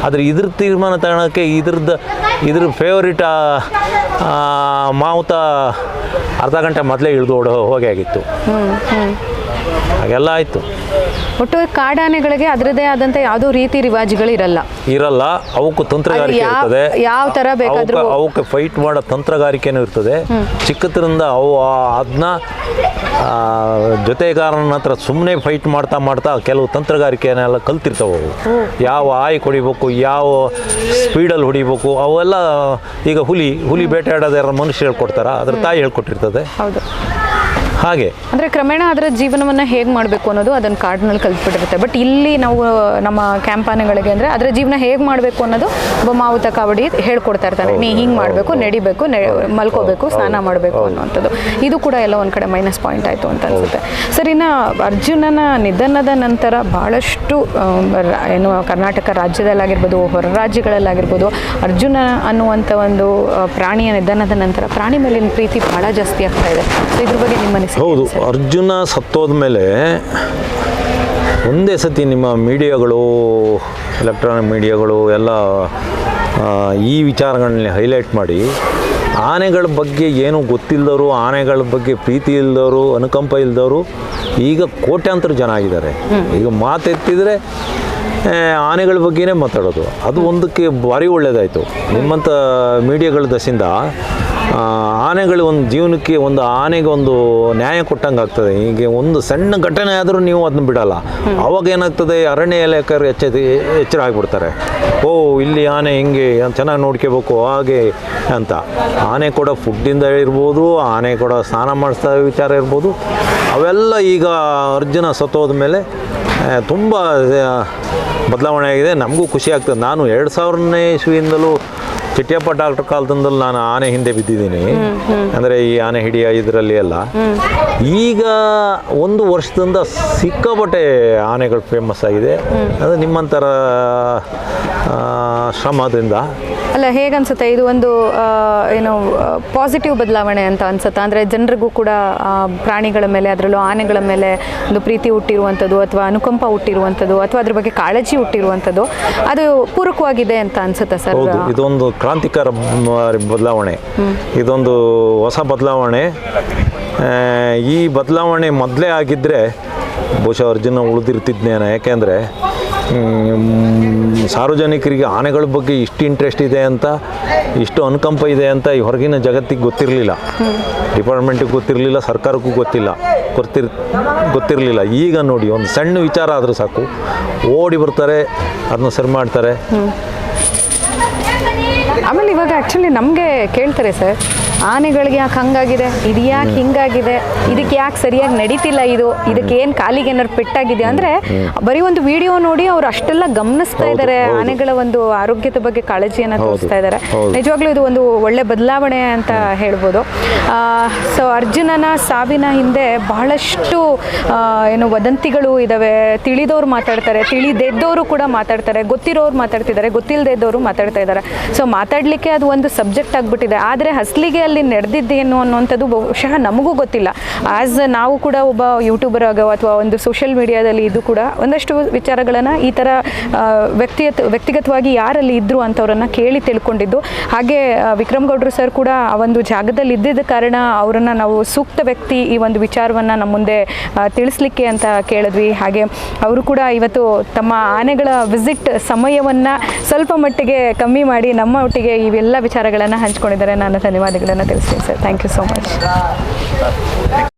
ಆದರೆ ಇದ್ರ ತೀರ್ಮಾನ ತಗೊಳಕ್ಕೆ ಇದ್ರದ್ದು ಇದ್ರ ಫೇವ್ರೇಟ್ ಮಾವುತ ಅರ್ಧ ಗಂಟೆ ಮೊದಲೇ ಇಳಿದು ಓಡೋ ಹೋಗಿ ಆಗಿತ್ತು. ಹಾಗೆಲ್ಲ ಆಯಿತು. ಒಟ್ಟು ಕಾಡಾನೆಗಳಿಗೆ ಅದರದೇ ಆದಂತ ಯಾವುದೋ ರೀತಿ ರಿವಾಜುಗಳು ಇರಲ್ಲ. ಇರಲ್ಲ ಅವಕ್ಕೂ ತಂತ್ರಗಾರಿಕೆ ಯಾವ- ಇರ್ತದೆ. ಯಾವ ಥರ ಬೇಕಾದ್ರೂ- ಅವಕ್ಕೆ- ಫೈಟ್ ಮಾಡೋ ತಂತ್ರಗಾರಿಕೆನೂ ಇರ್ತದೆ. ಚಿಕ್ಕದ್ರಿಂದ ಅವು ಅದನ್ನ ಜೊತೆಗಾರನ ಹತ್ರ ಸುಮ್ಮನೆ ಫೈಟ್ ಮಾಡ್ತಾ ಮಾಡ್ತಾ ಕೆಲವು ತಂತ್ರಗಾರಿಕೆನೆಲ್ಲ ಕಲ್ತಿರ್ತಾವೆ ಅವು. ಯಾವ ಆಯ್ ಹೊಡಿಬೇಕು ಯಾವ ಸ್ಪೀಡಲ್ಲಿ ಹೊಡಿಬೇಕು ಅವೆಲ್ಲ ಈಗ ಹುಲಿ ಹುಲಿ ಬೇಟೆಯಾಡೋದಾರ ಮನುಷ್ಯ ಹೇಳ್ಕೊಡ್ತಾರ? ಅದ್ರ ತಾಯಿ ಹೇಳ್ಕೊಟ್ಟಿರ್ತದೆ. ಹಾಗೆ. ಅಂದ್ರೆ ಕ್ರಮೇಣ ಅದರ ಜೀವನವನ್ನ ಹೇಗೆ ಮಾಡಬೇಕು ಅನ್ನೋದು ಅದನ್ನ ಕಾಡಿನಲ್ಲಿ ಕಲ್ತ್ಬಿಟ್ಟಿರುತ್ತೆ. ಬಟ್ ಇಲ್ಲಿ ನಾವು ನಮ್ಮ ಕ್ಯಾಂಪಾನೆಗಳಿಗೆ ಅಂದ್ರೆ ಅದರ ಜೀವನ ಹೇಗೆ ಮಾಡಬೇಕು ಅನ್ನೋದು ಒಬ್ಬ ಮಾವುತ ಕಾವಡಿ ಹೇಳ್ಕೊಡ್ತಾ ಇರ್ತಾರೆ ನೀ ಹಿಂಗೆ ಮಾಡಬೇಕು ನಡಿಬೇಕು ಮಲ್ಕೋಬೇಕು ಸ್ನಾನ ಮಾಡಬೇಕು ಅನ್ನುವಂಥದ್ದು. ಇದು ಕೂಡ ಎಲ್ಲ ಒಂದು ಕಡೆ ಮೈನಸ್ ಪಾಯಿಂಟ್ ಆಯಿತು ಅಂತ ಅನ್ಸುತ್ತೆ. ಸರ್ ಇನ್ನು ಅರ್ಜುನನ ನಿಧನದ ನಂತರ ಭಾಳಷ್ಟು ಏನು ಕರ್ನಾಟಕ ರಾಜ್ಯದಲ್ಲಾಗಿರ್ಬೋದು ಹೊರ ರಾಜ್ಯಗಳಲ್ಲಾಗಿರ್ಬೋದು ಅರ್ಜುನ ಅನ್ನುವಂಥ ಒಂದು ಪ್ರಾಣಿಯ ನಿಧನದ ನಂತರ ಪ್ರಾಣಿ ಮೇಲಿನ ಪ್ರೀತಿ ಭಾಳ ಜಾಸ್ತಿ ಆಗ್ತಾ ಇದೆ. ಸೊ ಇದ್ರ ಬಗ್ಗೆ ನಿಮ್ಮ ಹೌದು? ಅರ್ಜುನ ಸತ್ತೋದ ಮೇಲೆ ಒಂದೇ ಸತಿ ನಿಮ್ಮ ಮೀಡಿಯಾಗಳು ಎಲೆಕ್ಟ್ರಾನಿಕ್ ಮೀಡಿಯಾಗಳು ಎಲ್ಲ ಈ ವಿಚಾರಗಳನ್ನ ಹೈಲೈಟ್ ಮಾಡಿ ಆನೆಗಳ ಬಗ್ಗೆ ಏನು ಗೊತ್ತಿಲ್ಲದವರು ಆನೆಗಳ ಬಗ್ಗೆ ಪ್ರೀತಿ ಇಲ್ಲದವರು ಅನುಕಂಪ ಇಲ್ಲದವರು ಈಗ ಕೋಟ್ಯಾಂತರ ಜನ ಆಗಿದ್ದಾರೆ. ಈಗ ಮಾತೆತ್ತಿದ್ರೆ ಆನೆಗಳ ಬಗ್ಗೆನೇ ಮಾತಾಡೋದು. ಅದು ಒಂದಕ್ಕೆ ಭಾರಿ ಒಳ್ಳೆಯದಾಯಿತು ನಿಮ್ಮಂಥ ಮೀಡಿಯಾಗಳ ದಸಿಂದ ಆನೆಗಳು ಒಂದು ಜೀವನಕ್ಕೆ ಒಂದು ಆನೆಗೆ ಒಂದು ನ್ಯಾಯ ಕೊಟ್ಟಂಗೆ ಆಗ್ತದೆ. ಹೀಗೆ ಒಂದು ಸಣ್ಣ ಘಟನೆ ಆದರೂ ನೀವು ಅದನ್ನ ಬಿಡಲ್ಲ. ಅವಾಗ ಏನಾಗ್ತದೆ, ಅರಣ್ಯ ಇಲಾಖೆಯವರು ಎಚ್ಚ ಎಚ್ಚರ ಆಗಿಬಿಡ್ತಾರೆ. ಓ, ಇಲ್ಲಿ ಆನೆ ಹಿಂಗೆ ಚೆನ್ನಾಗಿ ನೋಡ್ಕೋಬೇಕು, ಹಾಗೆ ಅಂತ. ಆನೆ ಕೂಡ ಫುಡ್ಡಿಂದ ಇರ್ಬೋದು, ಆನೆ ಕೂಡ ಸ್ನಾನ ಮಾಡಿಸ್ತಾ ವಿಚಾರ ಇರ್ಬೋದು. ಅವೆಲ್ಲ ಈಗ ಅರ್ಜುನ ಸತ್ತೋದ ಮೇಲೆ ತುಂಬ ಬದಲಾವಣೆ ಆಗಿದೆ. ನಮಗೂ ಖುಷಿ ಆಗ್ತದೆ. ನಾನು ಎರಡು ಸಾವಿರನೇ ಇಸ್ವಿಯಿಂದಲೂ ಚಿಟ್ಟಿಯಪ್ಪ ಡಾಕ್ಟರ್ ಕಾಲದಿಂದಲೂ ನಾನು ಆನೆ ಹಿಂದೆ ಬಿದ್ದಿದ್ದೀನಿ. ಅಂದರೆ ಈ ಆನೆ ಹಿಡಿಯ ಇದರಲ್ಲಿ ಎಲ್ಲ ಈಗ ಒಂದು ವರ್ಷದಿಂದ ಸಿಕ್ಕಾಪಟ್ಟೆ ಆನೆಗಳು ಫೇಮಸ್ ಆಗಿದೆ. ಅದು ನಿಮ್ಮಂತರ ಶ್ರಮದಿಂದ ಅಲ್ಲ ಹೇಗನ್ಸುತ್ತೆ? ಇದು ಒಂದು ಏನು ಪಾಸಿಟಿವ್ ಬದಲಾವಣೆ ಅಂತ ಅನ್ಸುತ್ತಾ? ಅಂದರೆ ಜನರಿಗೂ ಕೂಡ ಪ್ರಾಣಿಗಳ ಮೇಲೆ ಅದರಲ್ಲೂ ಆನೆಗಳ ಮೇಲೆ ಒಂದು ಪ್ರೀತಿ ಹುಟ್ಟಿರುವಂಥದ್ದು ಅಥವಾ ಅನುಕಂಪ ಹುಟ್ಟಿರುವಂಥದ್ದು ಅಥವಾ ಅದ್ರ ಬಗ್ಗೆ ಕಾಳಜಿ ಹುಟ್ಟಿರುವಂಥದ್ದು ಅದು ಪೂರಕವಾಗಿದೆ ಅಂತ ಅನ್ಸುತ್ತೆ ಸರ್? ಇದೊಂದು ಕ್ರಾಂತಿಕಾರ ಬದಲಾವಣೆ. ಇದೊಂದು ಹೊಸ ಬದಲಾವಣೆ. ಈ ಬದಲಾವಣೆ ಮೊದಲೇ ಆಗಿದ್ದರೆ ಬಹುಶಃ ಅರ್ಜುನ ಉಳಿದಿರ್ತಿದ್ನೇನೋ? ಯಾಕೆಂದರೆ ಸಾರ್ವಜನಿಕರಿಗೆ ಆನೆಗಳ ಬಗ್ಗೆ ಇಷ್ಟು ಇಂಟ್ರೆಸ್ಟ್ ಇದೆ ಅಂತ, ಇಷ್ಟು ಅನುಕಂಪ ಇದೆ ಅಂತ ಈ ಹೊರಗಿನ ಜಗತ್ತಿಗೆ ಗೊತ್ತಿರಲಿಲ್ಲ. ಡಿಪಾರ್ಟ್ಮೆಂಟಿಗೆ ಗೊತ್ತಿರಲಿಲ್ಲ, ಸರ್ಕಾರಕ್ಕೂ ಗೊತ್ತಿಲ್ಲ. ಗೊತ್ತಿರ್, ಗೊತ್ತಿರಲಿಲ್ಲ. ಈಗ ನೋಡಿ, ಒಂದು ಸಣ್ಣ ವಿಚಾರ ಆದರೂ ಸಾಕು. ಓಡಿ ಬರ್ತಾರೆ, ಅದನ್ನ ಸರಿ ಮಾಡ್ತಾರೆ. ಆಮೇಲೆ ಇವಾಗ ಆ್ಯಕ್ಚುಲಿ ನಮಗೆ ಕೇಳ್ತಾರೆ ಸರ್ ಆನೆಗಳಿಗೆ ಯಾಕೆ ಹಂಗಾಗಿದೆ? ಇದು ಯಾಕೆ ಹಿಂಗಾಗಿದೆ? ಇದಕ್ಕೆ ಯಾಕೆ ಸರಿಯಾಗಿ ನಡೀತಿಲ್ಲ ಇದು? ಇದಕ್ಕೆ ಏನು ಕಾಲಿಗೆ ಏನಾದ್ರು ಪೆಟ್ಟಾಗಿದೆ? ಅಂದರೆ ಬರೀ ಒಂದು ವಿಡಿಯೋ ನೋಡಿ ಅವ್ರು ಅಷ್ಟೆಲ್ಲ ಗಮನಿಸ್ತಾ ಇದ್ದಾರೆ ಆನೆಗಳ ಒಂದು ಆರೋಗ್ಯದ ಬಗ್ಗೆ ಕಾಳಜಿಯನ್ನು ತೋರಿಸ್ತಾ ಇದ್ದಾರೆ ನಿಜವಾಗ್ಲೂ ಇದು ಒಂದು ಒಳ್ಳೆ ಬದಲಾವಣೆ ಅಂತ ಹೇಳ್ಬೋದು. ಸೊ ಅರ್ಜುನನ ಸಾವಿನ ಹಿಂದೆ ಬಹಳಷ್ಟು ಏನು ವದಂತಿಗಳು ಇದ್ದಾವೆ ತಿಳಿದವ್ರು ಮಾತಾಡ್ತಾರೆ. ತಿಳಿದೆದ್ದವರು ಕೂಡ ಮಾತಾಡ್ತಾರೆ. ಗೊತ್ತಿರೋರು ಮಾತಾಡ್ತಿದ್ದಾರೆ. ಗೊತ್ತಿಲ್ಲದೆ ಇದ್ದವರು ಮಾತಾಡ್ತಾ ಇದ್ದಾರೆ ಸೊ ಮಾತಾಡಲಿಕ್ಕೆ ಅದು ಒಂದು ಸಬ್ಜೆಕ್ಟ್ ಆಗಿಬಿಟ್ಟಿದೆ. ಆದರೆ ಹಸ್ಲಿಗೆ ಅಲ್ಲಿ ನಡೆದಿದ್ದೇನು ಅನ್ನುವಂಥದ್ದು ಬಹುಶಃ ನಮಗೂ ಗೊತ್ತಿಲ್ಲ. ಆ್ಯಸ್ ನಾವು ಕೂಡ ಒಬ್ಬ ಯೂಟ್ಯೂಬರ್ ಆಗೋ ಅಥವಾ ಒಂದು ಸೋಷಿಯಲ್ ಮೀಡಿಯಾದಲ್ಲಿ ಇದು ಕೂಡ ಒಂದಷ್ಟು ವಿಚಾರಗಳನ್ನು ಈ ಥರ ವ್ಯಕ್ತಿಯ ವ್ಯಕ್ತಿಗತ ವ್ಯಕ್ತಿಗತವಾಗಿ ಯಾರಲ್ಲಿ ಇದ್ದರು ಅಂಥವ್ರನ್ನ ಕೇಳಿ ತಿಳ್ಕೊಂಡಿದ್ದು. ಹಾಗೆ ವಿಕ್ರಮ್ ಗೌಡ್ರು ಸರ್ ಕೂಡ ಆ ಒಂದು ಜಾಗದಲ್ಲಿ ಇದ್ದಿದ್ದ ಕಾರಣ ಅವರನ್ನು ನಾವು ಸೂಕ್ತ ವ್ಯಕ್ತಿ ಈ ಒಂದು ವಿಚಾರವನ್ನು ನಮ್ಮ ಮುಂದೆ ತಿಳಿಸ್ಲಿಕ್ಕೆ ಅಂತ ಕೇಳಿದ್ವಿ. ಹಾಗೆ ಅವರು ಕೂಡ ಇವತ್ತು ತಮ್ಮ ಆನೆಗಳ ವಿಸಿಟ್ ಸಮಯವನ್ನು ಸ್ವಲ್ಪ ಮಟ್ಟಿಗೆ ಕಮ್ಮಿ ಮಾಡಿ ನಮ್ಮ ಒಟ್ಟಿಗೆ ಇವೆಲ್ಲ ವಿಚಾರಗಳನ್ನು ಹಂಚ್ಕೊಂಡಿದ್ದಾರೆ. ನಾನು ಧನ್ಯವಾದಗಳನ್ನು Thank you so much.